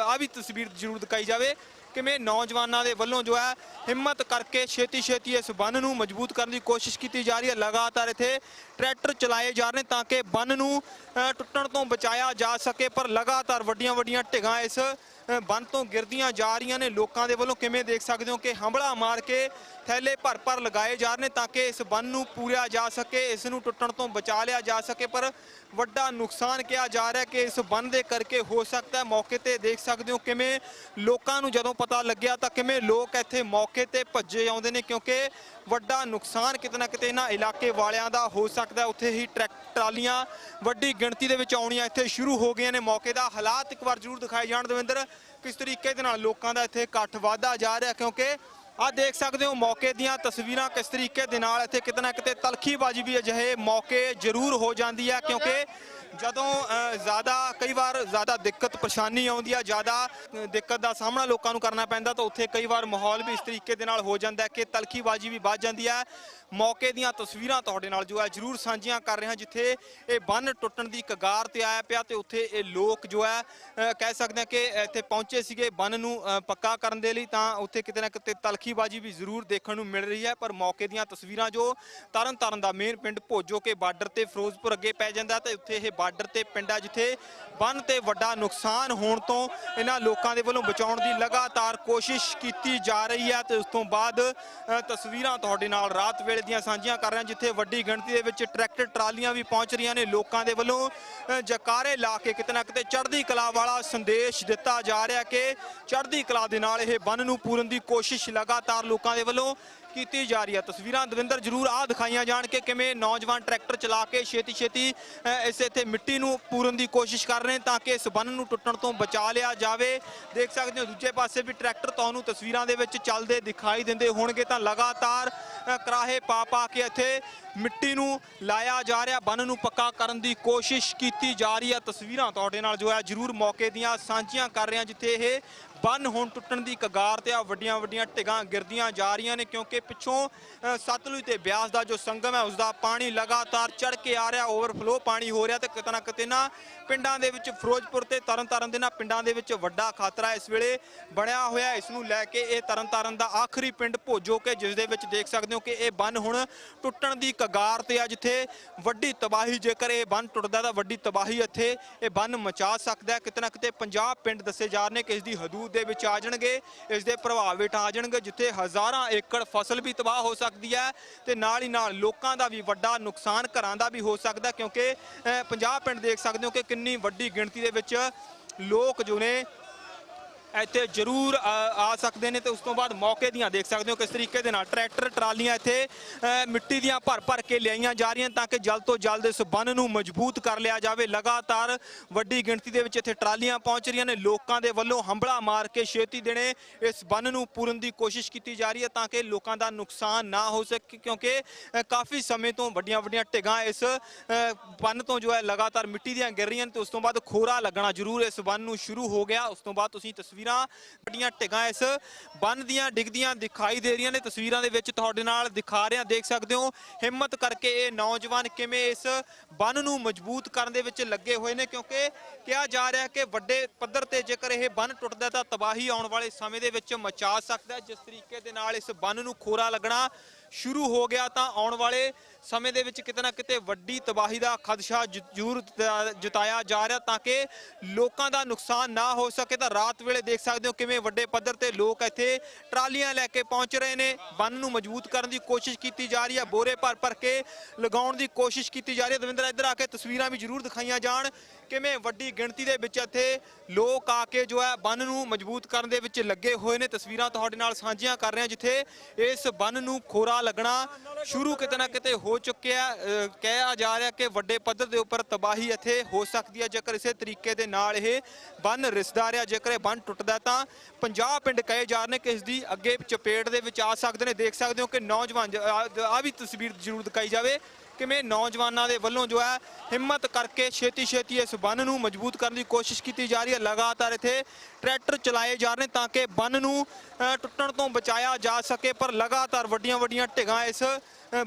Speaker 1: ਆ ਵੀ ਤਸਵੀਰ ਜ਼ਰੂਰ ਦਿਖਾਈ ਜਾਵੇ। ਕਿਵੇਂ ਨੌਜਵਾਨਾਂ ਦੇ ਵੱਲੋਂ ਜੋ ਹੈ ਹਿੰਮਤ ਕਰਕੇ ਛੇਤੀ ਛੇਤੀ ਇਸ ਬੰਨ ਨੂੰ ਮਜ਼ਬੂਤ ਕਰਨ ਦੀ ਕੋਸ਼ਿਸ਼ ਕੀਤੀ ਜਾ ਰਹੀ ਹੈ। ਲਗਾਤਾਰ ਇੱਥੇ ਟਰੈਕਟਰ ਚਲਾਏ ਜਾ ਰਹੇ ਨੇ ਤਾਂ ਕਿ ਬੰਨ ਨੂੰ ਅ, ਟੁੱਟਣ ਤੋਂ ਬਚਾਇਆ ਜਾ ਸਕੇ ਪਰ ਲਗਾਤਾਰ ਵੱਡੀਆਂ ਵੱਡੀਆਂ ਢਿੱਗਾਂ ਇਸ ਬੰਨ ਤੋਂ ਗਿਰਦੀਆਂ ਜਾ ਰਹੀਆਂ ਨੇ। ਲੋਕਾਂ ਦੇ ਵੱਲੋਂ ਕਿਵੇਂ ਦੇਖ ਸਕਦੇ ਹੋ ਕਿ ਹੰਬਲਾ ਮਾਰ ਕੇ ਥੈਲੇ ਭਰ ਭਰ ਲਗਾਏ ਜਾ ਰਹੇ ਨੇ ਤਾਂ ਕਿ ਇਸ ਬੰਨ ਨੂੰ ਪੂਰਿਆ ਜਾ ਸਕੇ, ਇਸ ਨੂੰ ਟੁੱਟਣ ਤੋਂ ਬਚਾ ਲਿਆ ਜਾ ਸਕੇ। ਪਰ ਵੱਡਾ ਨੁਕਸਾਨ ਕਿਹਾ ਜਾ ਰਿਹਾ ਕਿ ਇਸ ਬੰਨ ਦੇ ਕਰਕੇ ਹੋ ਸਕਦਾ ਮੌਕੇ ਤੇ ਦੇਖ ਸਕਦੇ ਹੋ ਕਿਵੇਂ ਲੋਕਾਂ ਨੂੰ ਜਦੋਂ ਪਤਾ ਲੱਗਿਆ ਤਾਂ ਕਿਵੇਂ ਲੋਕ ਇੱਥੇ ਮੌਕੇ ਤੇ ਭੱਜੇ ਆਉਂਦੇ ਨੇ ਕਿਉਂਕਿ ਵੱਡਾ ਨੁਕਸਾਨ ਕਿਤੇ ਨਾ ਕਿਤੇ ਇਹਨਾਂ ਇਲਾਕੇ ਵਾਲਿਆਂ ਦਾ ਹੋ ਸਕਦਾ ਉੱਥੇ ਹੀ ਟਰੈਕ ਟਰਾਲੀਆਂ ਵੱਡੀ ਗਿਣਤੀ ਦੇ ਵਿੱਚ ਆਉਣੀਆਂ ਇੱਥੇ ਸ਼ੁਰੂ ਹੋ ਗਈਆਂ ਨੇ। ਮੌਕੇ ਦਾ ਹਾਲਾਤ ਇੱਕ ਵਾਰ ਜ਼ਰੂਰ ਦਿਖਾਏ ਜਾਣ। ਦਵਿੰਦਰ, ਕਿਸ ਤਰੀਕੇ ਦੇ ਨਾਲ ਲੋਕਾਂ ਦਾ ਇੱਥੇ ਇਕੱਠ ਵਾਧਾ ਜਾ ਰਿਹਾ? ਕਿਉਂਕਿ ਆ ਦੇਖ ਸਕਦੇ ਹੋ, ਮੌਕੇ ਦੀਆਂ ਤਸਵੀਰਾਂ ਕਿਸ ਤਰੀਕੇ ਦੇ ਨਾਲ ਇੱਥੇ ਕਿਤੇ ਨਾ ਕਿਤੇ ਤਲਖੀਬਾਜ਼ੀ ਵੀ ਅਜਿਹੇ ਮੌਕੇ ਜ਼ਰੂਰ ਹੋ ਜਾਂਦੀ ਹੈ। ਕਿਉਂਕਿ ਜਦੋਂ ਜ਼ਿਆਦਾ, ਕਈ ਵਾਰ ਜ਼ਿਆਦਾ ਦਿੱਕਤ, ਪਰੇਸ਼ਾਨੀ ਆਉਂਦੀ ਹੈ ਜ਼ਿਆਦਾ ਦਿੱਕਤ ਦਾ ਸਾਹਮਣਾ ਲੋਕਾਂ ਨੂੰ ਕਰਨਾ ਪੈਂਦਾ, ਤਾਂ ਉੱਥੇ ਕਈ ਵਾਰ ਮਾਹੌਲ ਵੀ ਇਸ ਤਰੀਕੇ ਦੇ ਨਾਲ ਹੋ ਜਾਂਦਾ ਕਿ ਤਲਖੀਬਾਜ਼ੀ ਵੀ ਵੱਧ ਜਾਂਦੀ ਹੈ। ਮੌਕੇ ਦੀਆਂ ਤਸਵੀਰਾਂ ਤੁਹਾਡੇ ਨਾਲ ਜੋ ਹੈ ਜ਼ਰੂਰ ਸਾਂਝੀਆਂ ਕਰ ਰਿਹਾ ਜਿੱਥੇ ਇਹ ਬੰਨ ਟੁੱਟਣ ਦੀ ਕਗਾਰ ਤੇ ਆਇਆ ਪਿਆ ਤੇ ਉੱਥੇ ਇਹ ਲੋਕ ਜੋ ਹੈ ਕਹਿ ਸਕਦੇ ਹਾਂ ਕਿ ਇੱਥੇ ਪਹੁੰਚੇ ਸੀਗੇ ਬੰਨ ਨੂੰ ਪੱਕਾ ਕਰਨ ਦੇ ਲਈ, ਤਾਂ ਉੱਥੇ ਕਿਤੇ ਨਾ ਕਿਤੇ ਤਲਖੀਬਾਜ਼ੀ ਵੀ ਜ਼ਰੂਰ ਦੇਖਣ ਨੂੰ ਮਿਲ ਰਹੀ ਹੈ, ਪਰ ਮੌਕੇ ਦੀਆਂ ਤਸਵੀਰਾਂ ਜੋ ਤਰਨ ਤਾਰਨ ਦਾ ਮੇਨ ਪਿੰਡ ਭੋਜੋ ਕੇ ਬਾਰਡਰ ਤੇ ਫਿਰੋਜ਼ਪੁਰ ਅੱਗੇ ਪੈ ਜਾਂਦਾ ਤੇ ਉੱਥੇ ਇਹ ਬਾਰਡਰ ਤੇ ਪਿੰਡ ਆ, ਜਿੱਥੇ ਬੰਨ ਤੇ ਵੱਡਾ ਨੁਕਸਾਨ ਹੋਣ ਤੋਂ ਇਹਨਾਂ ਲੋਕਾਂ ਦੇ ਵੱਲੋਂ ਬਚਾਉਣ ਦੀ ਲਗਾਤਾਰ ਕੋਸ਼ਿਸ਼ ਕੀਤੀ ਜਾ ਰਹੀ ਹੈ ਤੇ ਉਸ ਤੋਂ ਬਾਅਦ ਤਸਵੀਰਾਂ ਤੁਹਾਡੇ ਨਾਲ ਰਾਤ ਵੇਲੇ ਦੀਆਂ ਸਾਂਝੀਆਂ ਕਰ ਰਿਹਾ ਜਿੱਥੇ ਵੱਡੀ ਗਿਣਤੀ ਦੇ ਵਿੱਚ ਟਰੈਕਟਰ ਟਰਾਲੀਆਂ ਵੀ ਪਹੁੰਚ ਰਹੀਆਂ ਨੇ ਲੋਕਾਂ ਦੇ ਵੱਲੋਂ। ਜਕਾਰੇ ਲਾ ਕੇ ਕਿਤੇ ਨਾ ਕਿਤੇ ਚੜ੍ਹਦੀ ਕਲਾ ਵਾਲਾ ਸੰਦੇਸ਼ ਦਿੱਤਾ ਜਾ ਰਿਹਾ ਕਿ ਚੜ੍ਹਦੀ ਕਲਾ ਦੇ ਨਾਲ ਇਹ ਬੰਨ ਨੂੰ ਪੂਰਨ ਦੀ ਕੋਸ਼ਿਸ਼ ਲਗਾਤਾਰ ਲੋਕਾਂ ਦੇ ਵੱਲੋਂ ਕੀਤੀ ਜਾ ਰਹੀ ਹੈ। ਤਸਵੀਰਾਂ ਦਵਿੰਦਰ ਜਰੂਰ ਆ ਦਿਖਾਈਆਂ ਜਾਣ ਕਿ ਕਿਵੇਂ ਨੌਜਵਾਨ ਟਰੈਕਟਰ ਚਲਾ ਕੇ ਛੇਤੀ ਛੇਤੀ ਇਸ ਇੱਥੇ ਮਿੱਟੀ ਨੂੰ ਪੂਰਨ ਦੀ ਕੋਸ਼ਿਸ਼ ਕਰ ਰਹੇ ਤਾਂ ਕਿ ਇਸ ਬੰਨ ਨੂੰ ਟੁੱਟਣ ਤੋਂ ਬਚਾ ਲਿਆ ਜਾਵੇ। ਦੇਖ ਸਕਦੇ ਹੋ ਦੂਜੇ ਪਾਸੇ ਵੀ ਟਰੈਕਟਰ ਤੁਹਾਨੂੰ ਤਸਵੀਰਾਂ ਦੇ ਵਿੱਚ ਚੱਲਦੇ ਦਿਖਾਈ ਦਿੰਦੇ ਹੋਣਗੇ ਤਾਂ ਲਗਾਤਾਰ ਅ, ਕਰਾਹੇ ਪਾ ਪਾ ਕੇ ਇੱਥੇ ਮਿੱਟੀ ਨੂੰ ਲਾਇਆ ਜਾ ਰਿਹਾ ਬੰਨ ਨੂੰ ਪੱਕਾ ਕਰਨ ਦੀ ਕੋਸ਼ਿਸ਼ ਕੀਤੀ ਜਾ ਰਹੀ ਹੈ। ਤਸਵੀਰਾਂ ਤੁਹਾਡੇ ਨਾਲ ਜੋ ਹੈ ਜਰੂਰ ਮੌਕੇ ਦੀਆਂ ਸਾਂਝੀਆਂ ਕਰ ਰਹੇ ਹਾਂ ਜਿੱਥੇ ਇਹ ਬੰਨ ਹੁਣ ਟੁੱਟਣ ਦੀ ਕਗਾਰ ਤੇ ਆ ਵੱਡੀਆਂ ਵੱਡੀਆਂ ਢਿੱਗਾਂ ਗਿਰਦੀਆਂ ਜਾ ਰਹੀਆਂ ਨੇ ਕਿਉਂਕਿ ਪਿੱਛੋਂ ਸਤਲੁਜ ਤੇ ਬਿਆਸ ਦਾ ਜੋ ਸੰਗਮ ਹੈ ਉਸ ਦਾ ਪਾਣੀ ਲਗਾਤਾਰ ਚੜ ਕੇ ਆ ਰਿਹਾ ਓਵਰਫਲੋ ਪਾਣੀ ਹੋ ਰਿਹਾ ਤੇ ਕਿਤੇ ਨਾ ਕਿਤੇ ਨਾ ਪਿੰਡਾਂ ਦੇ ਵਿੱਚ ਫਿਰੋਜ਼ਪੁਰ ਤੇ ਤਰਨਤਾਰਨ ਦੇ ਨਾ ਪਿੰਡਾਂ ਦੇ ਵਿੱਚ ਵੱਡਾ ਖਤਰਾ ਇਸ ਵੇਲੇ ਬਣਿਆ ਹੋਇਆ ਇਸ ਨੂੰ ਲੈ ਕੇ ਇਹ ਤਰਨਤਾਰਨ ਦਾ ਆਖਰੀ ਪਿੰਡ ਭੋਜੋ ਕੇ, ਜਿਸ ਦੇ ਵਿੱਚ ਦੇਖ ਸਕਦੇ ਹੋ ਕਿ ਇਹ ਬੰਨ ਹੁਣ ਟੁੱਟਣ ਦੀ ਕਗਾਰ ਤੇ ਆ, ਜਿੱਥੇ ਵੱਡੀ ਤਬਾਹੀ ਜੇਕਰ ਇਹ ਬੰਨ ਟੁੱਟਦਾ ਤਾਂ ਵੱਡੀ ਤਬਾਹੀ ਇੱਥੇ ਇਹ ਬੰਨ ਮਚਾ ਸਕਦਾ ਹੈ। ਕਿਤੇ ਨਾ ਕਿਤੇ 50 ਪਿੰਡ ਦੱਸੇ ਜਾ ਰਹੇ ਨੇ ਕਿ ਇਸ ਦੀ ਹਦੂਦ ਦੇ ਵਿੱਚ ਆ ਜਾਣਗੇ ਇਸ ਦੇ ਪ੍ਰਭਾਵ ਹੇਠ ਆ ਜਾਣਗੇ ਜਿੱਥੇ ਹਜ਼ਾਰਾਂ ਏਕੜ ਫਸਲ ਵੀ ਤਬਾਹ ਹੋ ਸਕਦੀ ਹੈ ਤੇ ਨਾਲ ਹੀ ਨਾਲ ਲੋਕਾਂ ਦਾ ਵੀ ਵੱਡਾ ਨੁਕਸਾਨ ਘਰਾਂ ਦਾ ਵੀ ਹੋ ਸਕਦਾ ਕਿਉਂਕਿ ਅ, 50 ਪਿੰਡ ਦੇਖ ਸਕਦੇ ਹੋ ਕਿ ਕਿੰਨੀ ਵੱਡੀ ਗਿਣਤੀ ਦੇ ਵਿੱਚ ਲੋਕ ਜੋ ਨੇ ਇੱਥੇ ਜ਼ਰੂਰ ਆ ਆ ਸਕਦੇ ਨੇ ਤੇ ਉਸ ਤੋਂ ਬਾਅਦ ਮੌਕੇ ਦੀਆਂ ਦੇਖ ਸਕਦੇ ਹੋ ਕਿਸ ਤਰੀਕੇ ਦੇ ਨਾਲ ਟਰੈਕਟਰ, ਟਰਾਲੀਆਂ ਇੱਥੇ ਮਿੱਟੀ ਦੀਆਂ ਭਰ ਭਰ ਕੇ ਲਿਆਈਆਂ ਜਾ ਰਹੀਆਂ ਤਾਂ ਕਿ ਜਲਦ ਤੋਂ ਜਲਦ ਇਸ ਬੰਨ ਨੂੰ ਮਜ਼ਬੂਤ ਕਰ ਲਿਆ ਜਾਵੇ। ਲਗਾਤਾਰ ਵੱਡੀ ਗਿਣਤੀ ਦੇ ਵਿੱਚ ਇੱਥੇ ਟਰਾਲੀਆਂ ਪਹੁੰਚ ਰਹੀਆਂ ਨੇ। ਲੋਕਾਂ ਦੇ ਵੱਲੋਂ ਹੰਬਲਾ ਮਾਰ ਕੇ ਛੇਤੀ ਦੇਣੇ ਇਸ ਬੰਨ ਨੂੰ ਪੂਰਨ ਦੀ ਕੋਸ਼ਿਸ਼ ਕੀਤੀ ਜਾ ਰਹੀ ਹੈ ਤਾਂ ਕਿ ਲੋਕਾਂ ਦਾ ਨੁਕਸਾਨ ਨਾ ਹੋ ਸਕੇ ਕਿਉਂਕਿ ਕਾਫੀ ਸਮੇਂ ਤੋਂ ਵੱਡੀਆਂ ਵੱਡੀਆਂ ਢਿੱਗਾਂ ਇਸ ਬੰਨ ਤੋਂ ਜੋ ਹੈ ਲਗਾਤਾਰ ਮਿੱਟੀ ਦੀਆਂ ਗਿਰ ਰਹੀਆਂ ਨੇ ਤੇ ਉਸ ਤੋਂ ਬਾਅਦ ਖੋਰਾ ਲੱਗਣਾ ਜ਼ਰੂਰ ਇਸ ਬੰਨ ਨੂੰ ਸ਼ੁਰੂ ਹੋ ਗਿਆ। ਉਸ ਤੋਂ ਬਾਅਦ ਤੁਸੀਂ ਤਸਵੀਰ ਵੱਡੀਆਂ ਢਿੱਗਾਂ ਇਸ ਬੰਨ ਦੀਆਂ ਡਿੱਗਦੀਆਂ ਦਿਖਾਈ ਦੇ ਰਹੀਆਂ ਨੇ। ਤਸਵੀਰਾਂ ਦੇ ਵਿੱਚ ਤੁਹਾਡੇ ਨਾਲ ਦਿਖਾ ਰਿਹਾ ਦੇਖ ਸਕਦੇ ਹੋ, ਹਿੰਮਤ ਕਰਕੇ ਇਹ ਨੌਜਵਾਨ ਕਿਵੇਂ ਇਸ ਬੰਨ ਨੂੰ ਮਜ਼ਬੂਤ ਕਰਨ ਦੇ ਵਿੱਚ ਲੱਗੇ ਹੋਏ ਨੇ, ਕਿਉਂਕਿ ਕਿਹਾ ਜਾ ਰਿਹਾ ਕਿ ਵੱਡੇ ਪੱਧਰ ਤੇ ਜੇਕਰ ਇਹ ਬੰਨ ਟੁੱਟਦਾ ਤਾਂ ਤਬਾਹੀ ਆਉਣ ਵਾਲੇ ਸਮੇਂ ਦੇ ਵਿੱਚ ਮਚਾ ਸਕਦਾ ਜਿਸ ਤਰੀਕੇ ਦੇ ਨਾਲ ਇਸ ਬੰਨ ਨੂੰ ਖੋਰਾ ਲੱਗਣਾ ਸ਼ੁਰੂ ਹੋ ਗਿਆ ਤਾਂ ਆਉਣ ਵਾਲੇ ਸਮੇਂ ਦੇ ਵਿੱਚ ਕਿਤੇ ਨਾ ਕਿਤੇ ਵੱਡੀ ਤਬਾਹੀ ਦਾ ਖਦਸ਼ਾ ਜ- ਜ਼ਰੂਰ ਜਤਾਇਆ ਜਾ ਰਿਹਾ ਤਾਂ ਕਿ ਲੋਕਾਂ ਦਾ ਨੁਕਸਾਨ ਨਾ ਹੋ ਸਕੇ। ਤਾਂ ਰਾਤ ਵੇਲੇ ਦੇਖ ਸਕਦੇ ਹੋ ਕਿਵੇਂ ਵੱਡੇ ਪੱਧਰ ਤੇ ਲੋਕ ਇੱਥੇ ਟਰਾਲੀਆਂ ਲੈ ਕੇ ਪਹੁੰਚ ਰਹੇ ਨੇ। ਬੰਨ ਨੂੰ ਮਜ਼ਬੂਤ ਕਰਨ ਦੀ ਕੋਸ਼ਿਸ਼ ਕੀਤੀ ਜਾ ਰਹੀ ਹੈ। ਬੋਰੇ ਭਰ ਭਰ ਕੇ ਲਗਾਉਣ ਦੀ ਕੋਸ਼ਿਸ਼ ਕੀਤੀ ਜਾ ਰਹੀ ਹੈ। ਦਵਿੰਦਰ, ਇੱਧਰ ਆ ਕੇ ਤਸਵੀਰਾਂ ਵੀ ਜ਼ਰੂਰ ਦਿਖਾਈਆਂ ਜਾਣ। ਕਿਵੇਂ ਵੱਡੀ ਗਿਣਤੀ ਦੇ ਵਿੱਚ ਇੱਥੇ ਲੋਕ ਆ ਕੇ ਜੋ ਹੈ ਬੰਨ ਨੂੰ ਮਜ਼ਬੂਤ ਕਰਨ ਦੇ ਵਿੱਚ ਲੱਗੇ ਹੋਏ ਨੇ? ਤਸਵੀਰਾਂ ਤੁਹਾਡੇ ਨਾਲ ਸਾਂਝੀਆਂ ਕਰ ਰਹੇ ਹਾਂ, ਜਿੱਥੇ ਇਸ ਬੰਨ ਨੂੰ ਖੋਰਾ ਲੱਗਣਾ ਸ਼ੁਰੂ ਕਿਤੇ ਨਾ ਕਿਤੇ ਹੋ ਚੁੱਕਿਆ ਕਿਹਾ ਜਾ ਰਿਹਾ ਕਿ ਵੱਡੇ ਪੱਧਰ ਦੇ ਉੱਪਰ ਤਬਾਹੀ ਇੱਥੇ ਹੋ ਸਕਦੀ ਹੈ। ਜੇਕਰ ਇਸੇ ਤਰੀਕੇ ਦੇ ਨਾਲ ਇਹ ਬੰਨ ਰਿਸਦਾ ਰਿਹਾ, ਜੇਕਰ ਇਹ ਬੰਨ ਟੁੱਟਦਾ ਤਾਂ 50 ਪਿੰਡ ਕਹੇ ਜਾ ਰਹੇ ਨੇ ਕਿ ਇਸ ਦੀ ਅੱਗੇ ਚਪੇਟ ਦੇ ਵਿੱਚ ਆ ਸਕਦੇ ਨੇ। ਦੇਖ ਸਕਦੇ ਹੋ ਕਿ ਨੌਜਵਾਨ ਆ ਵੀ ਤਸਵੀਰ ਜ਼ਰੂਰ ਦਿਖਾਈ ਜਾਵੇ। ਕਿਵੇਂ ਨੌਜਵਾਨਾਂ ਦੇ ਵੱਲੋਂ ਜੋ ਹੈ ਹਿੰਮਤ ਕਰਕੇ ਛੇਤੀ ਛੇਤੀ ਇਸ ਬੰਨ ਨੂੰ ਮਜ਼ਬੂਤ ਕਰਨ ਦੀ ਕੋਸ਼ਿਸ਼ ਕੀਤੀ ਜਾ ਰਹੀ ਹੈ? ਲਗਾਤਾਰ ਇੱਥੇ ਟਰੈਕਟਰ ਚਲਾਏ ਜਾ ਰਹੇ ਨੇ ਤਾਂ ਕਿ ਬੰਨ ਨੂੰ ਟੁੱਟਣ ਤੋਂ ਬਚਾਇਆ ਜਾ ਸਕੇ, ਪਰ ਲਗਾਤਾਰ ਵੱਡੀਆਂ ਵੱਡੀਆਂ ਢਿੱਗਾਂ ਇਸ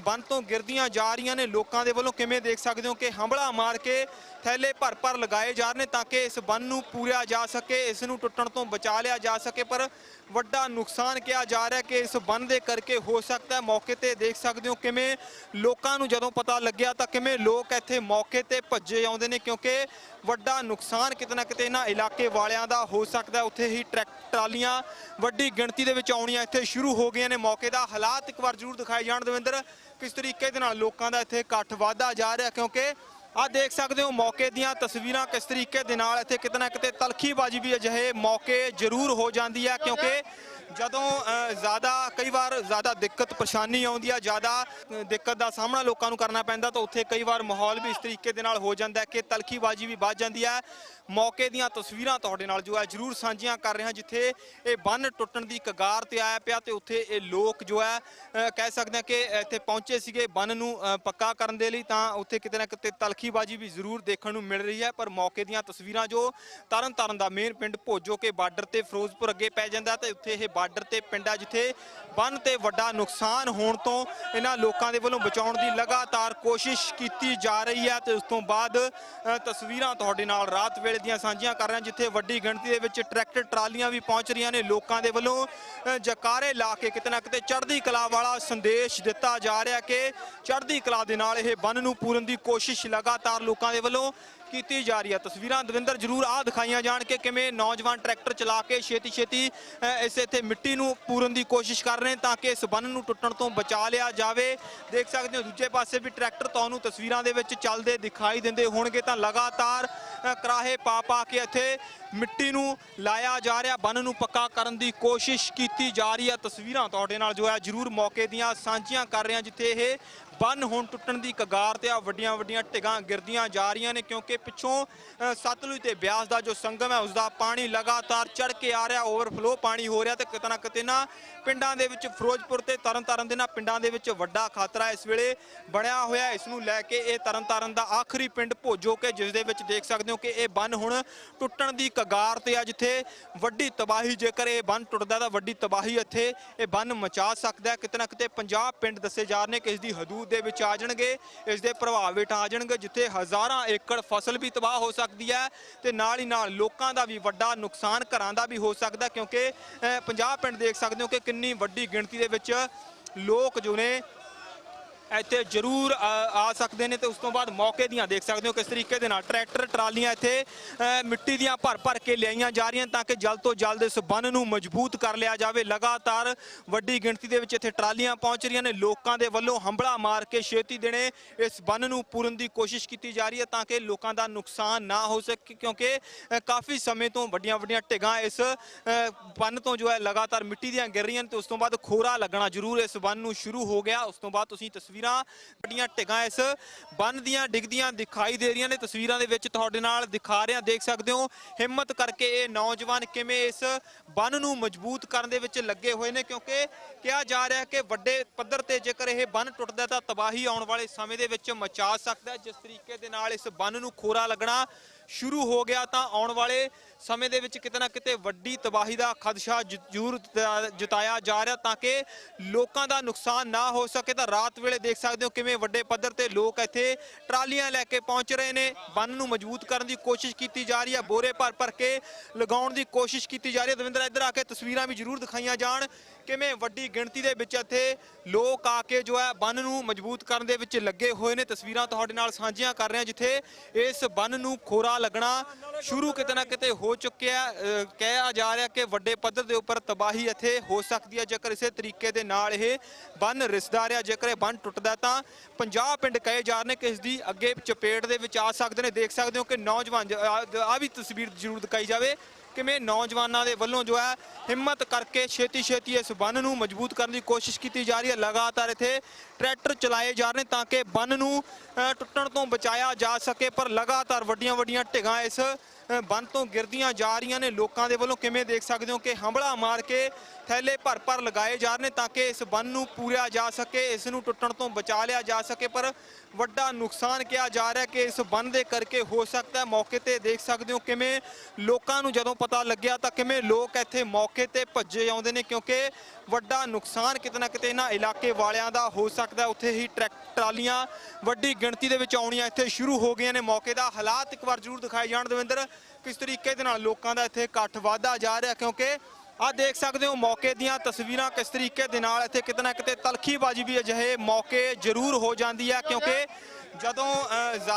Speaker 1: ਬੰਨ ਤੋਂ ਗਿਰਦੀਆਂ ਜਾ ਰਹੀਆਂ ਨੇ। ਲੋਕਾਂ ਦੇ ਵੱਲੋਂ ਕਿਵੇਂ ਦੇਖ ਸਕਦੇ ਹੋ ਕਿ ਹੰਬਲਾ ਮਾਰ ਕੇ ਥੈਲੇ ਭਰ ਭਰ ਲਗਾਏ ਜਾ ਰਹੇ ਨੇ ਤਾਂ ਕਿ ਇਸ ਬੰਨ ਨੂੰ ਪੂਰਿਆ ਜਾ ਸਕੇ, ਇਸ ਨੂੰ ਟੁੱਟਣ ਤੋਂ ਬਚਾ ਲਿਆ ਜਾ ਸਕੇ। ਪਰ ਵੱਡਾ ਨੁਕਸਾਨ ਕਿਹਾ ਜਾ ਰਿਹਾ ਕਿ ਇਸ ਬੰਨ ਦੇ ਕਰਕੇ ਹੋ ਸਕਦਾ ਹੈ। ਮੌਕੇ ਤੇ ਦੇਖ ਸਕਦੇ ਹੋ ਕਿਵੇਂ ਲੋਕਾਂ ਨੂੰ ਜਦੋਂ ਪਤਾ ਲੱਗਿਆ ਤਾਂ ਕਿਵੇਂ ਲੋਕ ਇੱਥੇ ਮੌਕੇ ਤੇ ਭੱਜੇ ਆਉਂਦੇ ਨੇ ਕਿਉਂਕਿ ਵੱਡਾ ਨੁਕਸਾਨ ਕਿਤੇ ਨਾ ਕਿਤੇ ਇਹਨਾਂ ਇਲਾਕੇ ਵਾਲਿਆਂ ਦਾ ਹੋ ਸਕਦਾ ਉੱਥੇ ਹੀ ਟਰੈਕ ਟਰਾਲੀਆਂ ਵੱਡੀ ਗਿਣਤੀ ਦੇ ਵਿੱਚ ਆਉਣੀਆਂ ਇੱਥੇ ਸ਼ੁਰੂ ਹੋ ਗਈਆਂ ਨੇ। ਮੌਕੇ ਦਾ ਹਾਲਾਤ ਇੱਕ ਵਾਰ ਜ਼ਰੂਰ ਦਿਖਾਏ ਜਾਣ ਦਵਿੰਦਰ, ਕਿਸ ਤਰੀਕੇ ਦੇ ਨਾਲ ਲੋਕਾਂ ਦਾ ਇੱਥੇ ਇਕੱਠ ਵਾਧਾ ਜਾ ਰਿਹਾ, ਕਿਉਂਕਿ ਆ ਦੇਖ ਸਕਦੇ ਹੋ ਮੌਕੇ ਦੀਆਂ ਤਸਵੀਰਾਂ ਕਿਸ ਤਰੀਕੇ ਦੇ ਨਾਲ ਇੱਥੇ ਕਿਤੇ ਨਾ ਕਿਤੇ ਤਲਖੀਬਾਜ਼ੀ ਵੀ ਅਜਿਹੇ ਮੌਕੇ ਜ਼ਰੂਰ ਹੋ ਜਾਂਦੀ ਹੈ, ਕਿਉਂਕਿ ਜਦੋਂ ਜ਼ਿਆਦਾ, ਕਈ ਵਾਰ ਜ਼ਿਆਦਾ ਦਿੱਕਤ ਪਰੇਸ਼ਾਨੀ ਆਉਂਦੀ ਆ, ਜ਼ਿਆਦਾ ਦਿੱਕਤ ਦਾ ਸਾਹਮਣਾ ਲੋਕਾਂ ਨੂੰ ਕਰਨਾ ਪੈਂਦਾ, ਤਾਂ ਉੱਥੇ ਕਈ ਵਾਰ ਮਾਹੌਲ ਵੀ ਇਸ ਤਰੀਕੇ ਦੇ ਨਾਲ ਹੋ ਜਾਂਦਾ ਕਿ ਤਲਖੀਬਾਜ਼ੀ ਵੀ ਵੱਧ ਜਾਂਦੀ ਹੈ। ਮੌਕੇ ਦੀਆਂ ਤਸਵੀਰਾਂ ਤੁਹਾਡੇ ਨਾਲ ਜੋ ਹੈ, ਜ਼ਰੂਰ ਸਾਂਝੀਆਂ ਕਰ ਰਹੇ ਹਾਂ ਜਿੱਥੇ ਇਹ ਬੰਨ ਟੁੱਟਣ ਦੀ ਕਗਾਰ ਤੇ ਆਇਆ ਪਿਆ, ਤੇ ਉੱਥੇ ਇਹ ਲੋਕ ਜੋ ਹੈ ਕਹਿ ਸਕਦੇ ਹਾਂ ਕਿ ਇੱਥੇ ਪਹੁੰਚੇ ਸੀਗੇ ਬੰਨ ਨੂੰ ਪੱਕਾ ਕਰਨ ਦੇ ਲਈ, ਤਾਂ ਉੱਥੇ ਕਿਤੇ ਨਾ ਕਿਤੇ ਤਲਖੀਬਾਜ਼ੀ ਵੀ ਜ਼ਰੂਰ ਦੇਖਣ ਨੂੰ ਮਿਲ ਰਹੀ ਹੈ। ਪਰ ਮੌਕੇ ਦੀਆਂ ਤਸਵੀਰਾਂ ਜੋ ਤਰਨ ਤਾਰਨ ਦਾ ਮੇਨ ਪਿੰਡ ਭੋਜੋ ਕੇ ਬਾਰਡਰ ਤੇ ਫਿਰੋਜ਼ਪੁਰ ਅੱਗੇ ਪੈ ਜਾਂਦਾ ਤੇ ਉੱਥੇ ਇਹ ਬਾਰਡਰ ਤੇ ਪਿੰਡ ਜਿੱਥੇ ਬੰਨ ਤੇ ਵੱਡਾ ਨੁਕਸਾਨ ਹੋਣ ਤੋਂ ਇਹਨਾਂ ਲੋਕਾਂ ਦੇ ਵੱਲੋਂ ਬਚਾਉਣ ਦੀ ਲਗਾਤਾਰ ਕੋਸ਼ਿਸ਼ ਕੀਤੀ ਜਾ ਰਹੀ ਹੈ ਤੇ ਉਸ ਤੋਂ ਬਾਅਦ ਤਸਵੀਰਾਂ ਤੁਹਾਡੇ ਨਾਲ ਰਾਤ ਵੇਲੇ ਦੀਆਂ ਸਾਂਝੀਆਂ ਕਰ ਰਹੇ ਹਾਂ ਜਿੱਥੇ ਵੱਡੀ ਗਿਣਤੀ ਦੇ ਵਿੱਚ ਟਰੈਕਟਰ ਟਰਾਲੀਆਂ ਵੀ ਪਹੁੰਚ ਰਹੀਆਂ ਨੇ। ਲੋਕਾਂ ਦੇ ਵੱਲੋਂ ਜਕਾਰੇ ਲਾ ਕੇ ਕਿਤੇ ਨਾ ਕਿਤੇ ਚੜ੍ਹਦੀ ਕਲਾ ਵਾਲਾ ਸੰਦੇਸ਼ ਦਿੱਤਾ ਜਾ ਰਿਹਾ ਕਿ ਚੜ੍ਹਦੀ ਕਲਾ ਦੇ ਨਾਲ ਇਹ ਬੰਨ ਨੂੰ ਪੂਰਨ ਦੀ ਕੋਸ਼ਿਸ਼ ਲਗਾਤਾਰ ਲੋਕਾਂ ਦੇ ਵੱਲੋਂ ਕੀਤੀ ਜਾ ਰਹੀ ਹੈ। ਤਸਵੀਰਾਂ ਦਵਿੰਦਰ ਜਰੂਰ ਆ ਦਿਖਾਈਆਂ ਜਾਣ ਕਿ ਕਿਵੇਂ ਨੌਜਵਾਨ ਟਰੈਕਟਰ ਚਲਾ ਕੇ ਛੇਤੀ ਛੇਤੀ ਇਸ ਇੱਥੇ ਮਿੱਟੀ ਨੂੰ ਪੂਰਨ ਦੀ ਕੋਸ਼ਿਸ਼ ਕਰ ਰਹੇ ਤਾਂ ਕਿ ਇਸ ਬੰਨ ਨੂੰ ਟੁੱਟਣ ਤੋਂ ਬਚਾ ਲਿਆ ਜਾਵੇ। ਦੇਖ ਸਕਦੇ ਹੋ ਦੂਜੇ ਪਾਸੇ ਵੀ ਟਰੈਕਟਰ ਤੁਹਾਨੂੰ ਤਸਵੀਰਾਂ ਦੇ ਵਿੱਚ ਚੱਲਦੇ ਦਿਖਾਈ ਦਿੰਦੇ ਹੋਣਗੇ ਤਾਂ ਲਗਾਤਾਰ ਅ, ਕਰਾਹੇ ਪਾ ਪਾ ਕੇ ਇੱਥੇ ਮਿੱਟੀ ਨੂੰ ਲਾਇਆ ਜਾ ਰਿਹਾ ਬੰਨ ਨੂੰ ਪੱਕਾ ਕਰਨ ਦੀ ਕੋਸ਼ਿਸ਼ ਕੀਤੀ ਜਾ ਰਹੀ ਹੈ। ਤਸਵੀਰਾਂ ਤੁਹਾਡੇ ਨਾਲ ਜੋ ਹੈ ਜਰੂਰ ਮੌਕੇ ਦੀਆਂ ਸਾਂਝੀਆਂ ਕਰ ਰਹੇ ਹਾਂ ਜਿੱਥੇ ਇਹ ਬੰਨ ਹੁਣ ਟੁੱਟਣ ਦੀ ਕਗਾਰ ਤੇ ਆ ਵੱਡੀਆਂ ਵੱਡੀਆਂ ਢਿੱਗਾਂ ਗਿਰਦੀਆਂ ਜਾ ਰਹੀਆਂ ਨੇ ਕਿਉਂਕਿ ਪਿੱਛੋਂ ਸਤਲੁਜ ਤੇ ਬਿਆਸ ਦਾ ਜੋ ਸੰਗਮ ਹੈ ਉਸ ਦਾ ਪਾਣੀ ਲਗਾਤਾਰ ਚੜ ਕੇ ਆ ਰਿਹਾ ਓਵਰਫਲੋ ਪਾਣੀ ਹੋ ਰਿਹਾ ਤੇ ਕਿਤੇ ਨਾ ਕਿਤੇ ਨਾ ਪਿੰਡਾਂ ਦੇ ਵਿੱਚ ਫਿਰੋਜ਼ਪੁਰ ਤੇ ਤਰਨਤਾਰਨ ਦੇ ਨਾ ਪਿੰਡਾਂ ਦੇ ਵਿੱਚ ਵੱਡਾ ਖਤਰਾ ਇਸ ਵੇਲੇ ਬਣਿਆ ਹੋਇਆ ਇਸ ਨੂੰ ਲੈ ਕੇ ਇਹ ਤਰਨਤਾਰਨ ਦਾ ਆਖਰੀ ਪਿੰਡ ਭੋਜੋ ਕੇ, ਜਿਸ ਦੇ ਵਿੱਚ ਦੇਖ ਸਕਦੇ ਹੋ ਕਿ ਇਹ ਬੰਨ ਹੁਣ ਟੁੱਟਣ ਦੀ ਕਗਾਰ ਤੇ ਆ, ਜਿੱਥੇ ਵੱਡੀ ਤਬਾਹੀ ਜੇਕਰ ਇਹ ਬੰਨ ਟੁੱਟਦਾ ਤਾਂ ਵੱਡੀ ਤਬਾਹੀ ਇੱਥੇ ਇਹ ਬੰਨ ਮਚਾ ਸਕਦਾ ਕਿਤੇ ਨਾ ਕਿਤੇ 50 ਪਿੰਡ ਦੱਸੇ ਜਾ ਰਹੇ ਨੇ ਕਿ ਇਸ ਦੀ ਹਦੂਦ ਦੇ ਵਿੱਚ ਆ ਜਾਣਗੇ। ਇਸ ਦੇ ਪ੍ਰਭਾਵ ਹੇਠ ਆ ਜਾਣਗੇ ਜਿੱਥੇ ਹਜ਼ਾਰਾਂ ਏਕੜ ਫਸਲ ਵੀ ਤਬਾਹ ਹੋ ਸਕਦੀ ਹੈ ਤੇ ਨਾਲ ਹੀ ਨਾਲ ਲੋਕਾਂ ਦਾ ਵੀ ਵੱਡਾ ਨੁਕਸਾਨ ਘਰਾਂ ਦਾ ਵੀ ਹੋ ਸਕਦਾ ਕਿਉਂਕਿ ਅ, 50 ਪਿੰਡ ਦੇਖ ਸਕਦੇ ਹੋ ਕਿ ਕਿੰਨੀ ਵੱਡੀ ਗਿਣਤੀ ਦੇ ਵਿੱਚ ਲੋਕ ਜੋ ਨੇ ਇੱਥੇ ਜ਼ਰੂਰ ਆ ਆ ਸਕਦੇ ਨੇ ਤੇ ਉਸ ਤੋਂ ਬਾਅਦ ਮੌਕੇ ਦੀਆਂ ਦੇਖ ਸਕਦੇ ਹੋ ਕਿਸ ਤਰੀਕੇ ਦੇ ਨਾਲ ਟਰੈਕਟਰ, ਟਰਾਲੀਆਂ ਇੱਥੇ ਮਿੱਟੀ ਦੀਆਂ ਭਰ ਭਰ ਕੇ ਲਿਆਈਆਂ ਜਾ ਰਹੀਆਂ ਤਾਂ ਕਿ ਜਲਦ ਤੋਂ ਜਲਦ ਇਸ ਬੰਨ ਨੂੰ ਮਜ਼ਬੂਤ ਕਰ ਲਿਆ ਜਾਵੇ। ਲਗਾਤਾਰ ਵੱਡੀ ਗਿਣਤੀ ਦੇ ਵਿੱਚ ਇੱਥੇ ਟਰਾਲੀਆਂ ਪਹੁੰਚ ਰਹੀਆਂ ਨੇ। ਲੋਕਾਂ ਦੇ ਵੱਲੋਂ ਹੰਬਲਾ ਮਾਰ ਕੇ ਛੇਤੀ ਦੇਣੇ ਇਸ ਬੰਨ ਨੂੰ ਪੂਰਨ ਦੀ ਕੋਸ਼ਿਸ਼ ਕੀਤੀ ਜਾ ਰਹੀ ਹੈ ਤਾਂ ਕਿ ਲੋਕਾਂ ਦਾ ਨੁਕਸਾਨ ਨਾ ਹੋ ਸਕੇ ਕਿਉਂਕਿ ਕਾਫੀ ਸਮੇਂ ਤੋਂ ਵੱਡੀਆਂ ਵੱਡੀਆਂ ਢਿੱਗਾਂ ਇਸ ਬੰਨ ਤੋਂ ਜੋ ਹੈ ਲਗਾਤਾਰ ਮਿੱਟੀ ਦੀਆਂ ਗਿਰ ਰਹੀਆਂ ਨੇ ਤੇ ਉਸ ਤੋਂ ਬਾਅਦ ਖੋਰਾ ਲੱਗਣਾ ਜ਼ਰੂਰ ਇਸ ਬੰਨ ਨੂੰ ਸ਼ੁਰੂ ਹੋ ਗਿਆ। ਉਸ ਤੋਂ ਬਾਅਦ ਤੁਸੀਂ ਤਸਵੀਰ ਵੱਡੀਆਂ ਢਿੱਗਾਂ ਇਸ ਬੰਨ ਦੀਆਂ ਡਿੱਗਦੀਆਂ ਦਿਖਾਈ ਦੇ ਰਹੀਆਂ ਨੇ। ਤਸਵੀਰਾਂ ਦੇ ਵਿੱਚ ਤੁਹਾਡੇ ਨਾਲ ਦਿਖਾ ਰਹੇ ਹਾਂ ਦੇਖ ਸਕਦੇ ਹੋ, ਹਿੰਮਤ ਕਰਕੇ ਇਹ ਨੌਜਵਾਨ ਕਿਵੇਂ ਇਸ ਬੰਨ ਨੂੰ ਮਜ਼ਬੂਤ ਕਰਨ ਦੇ ਵਿੱਚ ਲੱਗੇ ਹੋਏ ਨੇ, ਕਿਉਂਕਿ ਕਿਹਾ ਜਾ ਰਿਹਾ ਕਿ ਵੱਡੇ ਪੱਧਰ ਤੇ ਜੇਕਰ ਇਹ ਬੰਨ ਟੁੱਟਦਾ ਤਾਂ ਤਬਾਹੀ ਆਉਣ ਵਾਲੇ ਸਮੇਂ ਦੇ ਵਿੱਚ ਮਚਾ ਸਕਦਾ ਜਿਸ ਤਰੀਕੇ ਦੇ ਨਾਲ ਇਸ ਬੰਨ ਨੂੰ ਖੋਰਾ ਲੱਗਣਾ ਸ਼ੁਰੂ ਹੋ ਗਿਆ ਤਾਂ ਆਉਣ ਵਾਲੇ ਸਮੇਂ ਦੇ ਵਿੱਚ ਕਿਤੇ ਨਾ ਕਿਤੇ ਵੱਡੀ ਤਬਾਹੀ ਦਾ ਖਦਸ਼ਾ ਜ- ਜ਼ਰੂਰ ਜਤਾਇਆ ਜਾ ਰਿਹਾ ਤਾਂ ਕਿ ਲੋਕਾਂ ਦਾ ਨੁਕਸਾਨ ਨਾ ਹੋ ਸਕੇ। ਤਾਂ ਰਾਤ ਵੇਲੇ ਦੇਖ ਸਕਦੇ ਹੋ ਕਿਵੇਂ ਵੱਡੇ ਪੱਧਰ ਤੇ ਲੋਕ ਇੱਥੇ ਟਰਾਲੀਆਂ ਲੈ ਕੇ ਪਹੁੰਚ ਰਹੇ ਨੇ। ਬੰਨ ਨੂੰ ਮਜ਼ਬੂਤ ਕਰਨ ਦੀ ਕੋਸ਼ਿਸ਼ ਕੀਤੀ ਜਾ ਰਹੀ ਹੈ। ਬੋਰੇ ਭਰ ਭਰ ਕੇ ਲਗਾਉਣ ਦੀ ਕੋਸ਼ਿਸ਼ ਕੀਤੀ ਜਾ ਰਹੀ ਹੈ। ਦਵਿੰਦਰ, ਇੱਧਰ ਆ ਕੇ ਤਸਵੀਰਾਂ ਵੀ ਜ਼ਰੂਰ ਦਿਖਾਈਆਂ ਜਾਣ। ਕਿਵੇਂ ਵੱਡੀ ਗਿਣਤੀ ਦੇ ਵਿੱਚ ਇੱਥੇ ਲੋਕ ਆ ਕੇ ਜੋ ਹੈ ਬੰਨ ਨੂੰ ਮਜ਼ਬੂਤ ਕਰਨ ਦੇ ਵਿੱਚ ਲੱਗੇ ਹੋਏ ਨੇ? ਤਸਵੀਰਾਂ ਤੁਹਾਡੇ ਨਾਲ ਸਾਂਝੀਆਂ ਕਰ ਰਹੇ ਹਾਂ, ਜਿੱਥੇ ਇਸ ਬੰਨ ਨੂੰ ਖੋਰਾ ਲੱਗਣਾ ਸ਼ੁਰੂ ਕਿਤੇ ਨਾ ਕਿਤੇ ਹੋ ਚੁੱਕਿਆ ਕਿਹਾ ਜਾ ਰਿਹਾ ਕਿ ਵੱਡੇ ਪੱਧਰ ਦੇ ਉੱਪਰ ਤਬਾਹੀ ਇੱਥੇ ਹੋ ਸਕਦੀ ਹੈ। ਜੇਕਰ ਇਸੇ ਤਰੀਕੇ ਦੇ ਨਾਲ ਇਹ ਬੰਨ ਰਿਸਦਾ ਰਿਹਾ, ਜੇਕਰ ਇਹ ਬੰਨ ਟੁੱਟਦਾ ਤਾਂ 50 ਪਿੰਡ ਕਹੇ ਜਾ ਰਹੇ ਨੇ ਕਿ ਇਸ ਦੀ ਅੱਗੇ ਚਪੇਟ ਦੇ ਵਿੱਚ ਆ ਸਕਦੇ ਨੇ। ਦੇਖ ਸਕਦੇ ਹੋ ਕਿ ਨੌਜਵਾਨ ਆ ਵੀ ਤਸਵੀਰ ਜ਼ਰੂਰ ਦਿਖਾਈ ਜਾਵੇ। ਕਿਵੇਂ ਨੌਜਵਾਨਾਂ ਦੇ ਵੱਲੋਂ ਜੋ ਹੈ ਹਿੰਮਤ ਕਰਕੇ ਛੇਤੀ ਛੇਤੀ ਇਸ ਬੰਨ ਨੂੰ ਮਜ਼ਬੂਤ ਕਰਨ ਦੀ ਕੋਸ਼ਿਸ਼ ਕੀਤੀ ਜਾ ਰਹੀ ਹੈ। ਲਗਾਤਾਰ ਇੱਥੇ ਟਰੈਕਟਰ ਚਲਾਏ ਜਾ ਰਹੇ ਨੇ ਤਾਂ ਕਿ ਬੰਨ ਨੂੰ ਟੁੱਟਣ ਤੋਂ ਬਚਾਇਆ ਜਾ ਸਕੇ, ਪਰ ਲਗਾਤਾਰ ਵੱਡੀਆਂ ਵੱਡੀਆਂ ਢਿੱਗਾਂ ਇਸ ਅ, ਬੰਨ ਤੋਂ ਗਿਰਦੀਆਂ ਜਾ ਰਹੀਆਂ ਨੇ। ਲੋਕਾਂ ਦੇ ਵੱਲੋਂ ਕਿਵੇਂ ਦੇਖ ਸਕਦੇ ਹੋ ਕਿ ਹੰਬਲਾ ਮਾਰ ਕੇ ਥੈਲੇ ਭਰ ਭਰ ਲਗਾਏ ਜਾ ਰਹੇ ਨੇ ਤਾਂ ਕਿ ਇਸ ਬੰਨ ਨੂੰ ਪੂਰਿਆ ਜਾ ਸਕੇ ਇਸ ਨੂੰ ਟੁੱਟਣ ਤੋਂ ਬਚਾ ਲਿਆ ਜਾ ਸਕੇ ਪਰ ਵੱਡਾ ਨੁਕਸਾਨ ਕਿਹਾ ਜਾ ਰਿਹਾ ਕਿ ਇਸ ਬੰਨ ਦੇ ਕਰਕੇ ਹੋ ਸਕਦਾ ਹੈ। ਮੌਕੇ ਤੇ ਦੇਖ ਸਕਦੇ ਹੋ ਕਿਵੇਂ ਲੋਕਾਂ ਨੂੰ ਜਦੋਂ ਪਤਾ ਲੱਗਿਆ ਤਾਂ ਕਿਵੇਂ ਲੋਕ ਇੱਥੇ ਮੌਕੇ ਤੇ ਭੱਜੇ ਆਉਂਦੇ ਨੇ ਕਿਉਂਕਿ ਵੱਡਾ ਨੁਕਸਾਨ ਕਿਤੇ ਨਾ ਕਿਤੇ ਇਹਨਾਂ ਇਲਾਕੇ ਵਾਲਿਆਂ ਦਾ ਹੋ ਸਕਦਾ ਉੱਥੇ ਹੀ ਟਰੈਕ ਟਰਾਲੀਆਂ ਵੱਡੀ ਗਿਣਤੀ ਦੇ ਵਿੱਚ ਆਉਣੀਆਂ ਇੱਥੇ ਸ਼ੁਰੂ ਹੋ ਗਈਆਂ ਨੇ। ਮੌਕੇ ਦਾ ਹਾਲਾਤ ਇੱਕ ਵਾਰ ਜ਼ਰੂਰ ਦਿਖਾਏ ਜਾਣ। ਦਵਿੰਦਰ ਕਿਸ ਤਰੀਕੇ ਦੇ ਨਾਲ ਲੋਕਾਂ ਦਾ ਇੱਥੇ ਇਕੱਠ ਵਧਦਾ ਜਾ ਰਿਹਾ ਕਿਉਂਕਿ ਆ ਦੇਖ ਸਕਦੇ ਹੋ ਮੌਕੇ ਦੀਆਂ ਤਸਵੀਰਾਂ ਕਿਸ ਤਰੀਕੇ ਦੇ ਨਾਲ ਇੱਥੇ ਕਿਤੇ ਨਾ ਕਿਤੇ ਤਲਖੀਬਾਜ਼ੀ ਵੀ ਅਜਿਹੇ ਮੌਕੇ ਜ਼ਰੂਰ ਹੋ ਜਾਂਦੀ ਹੈ ਕਿਉਂਕਿ ਜਦੋਂ ਅ, ਜ਼ਿਆਦਾ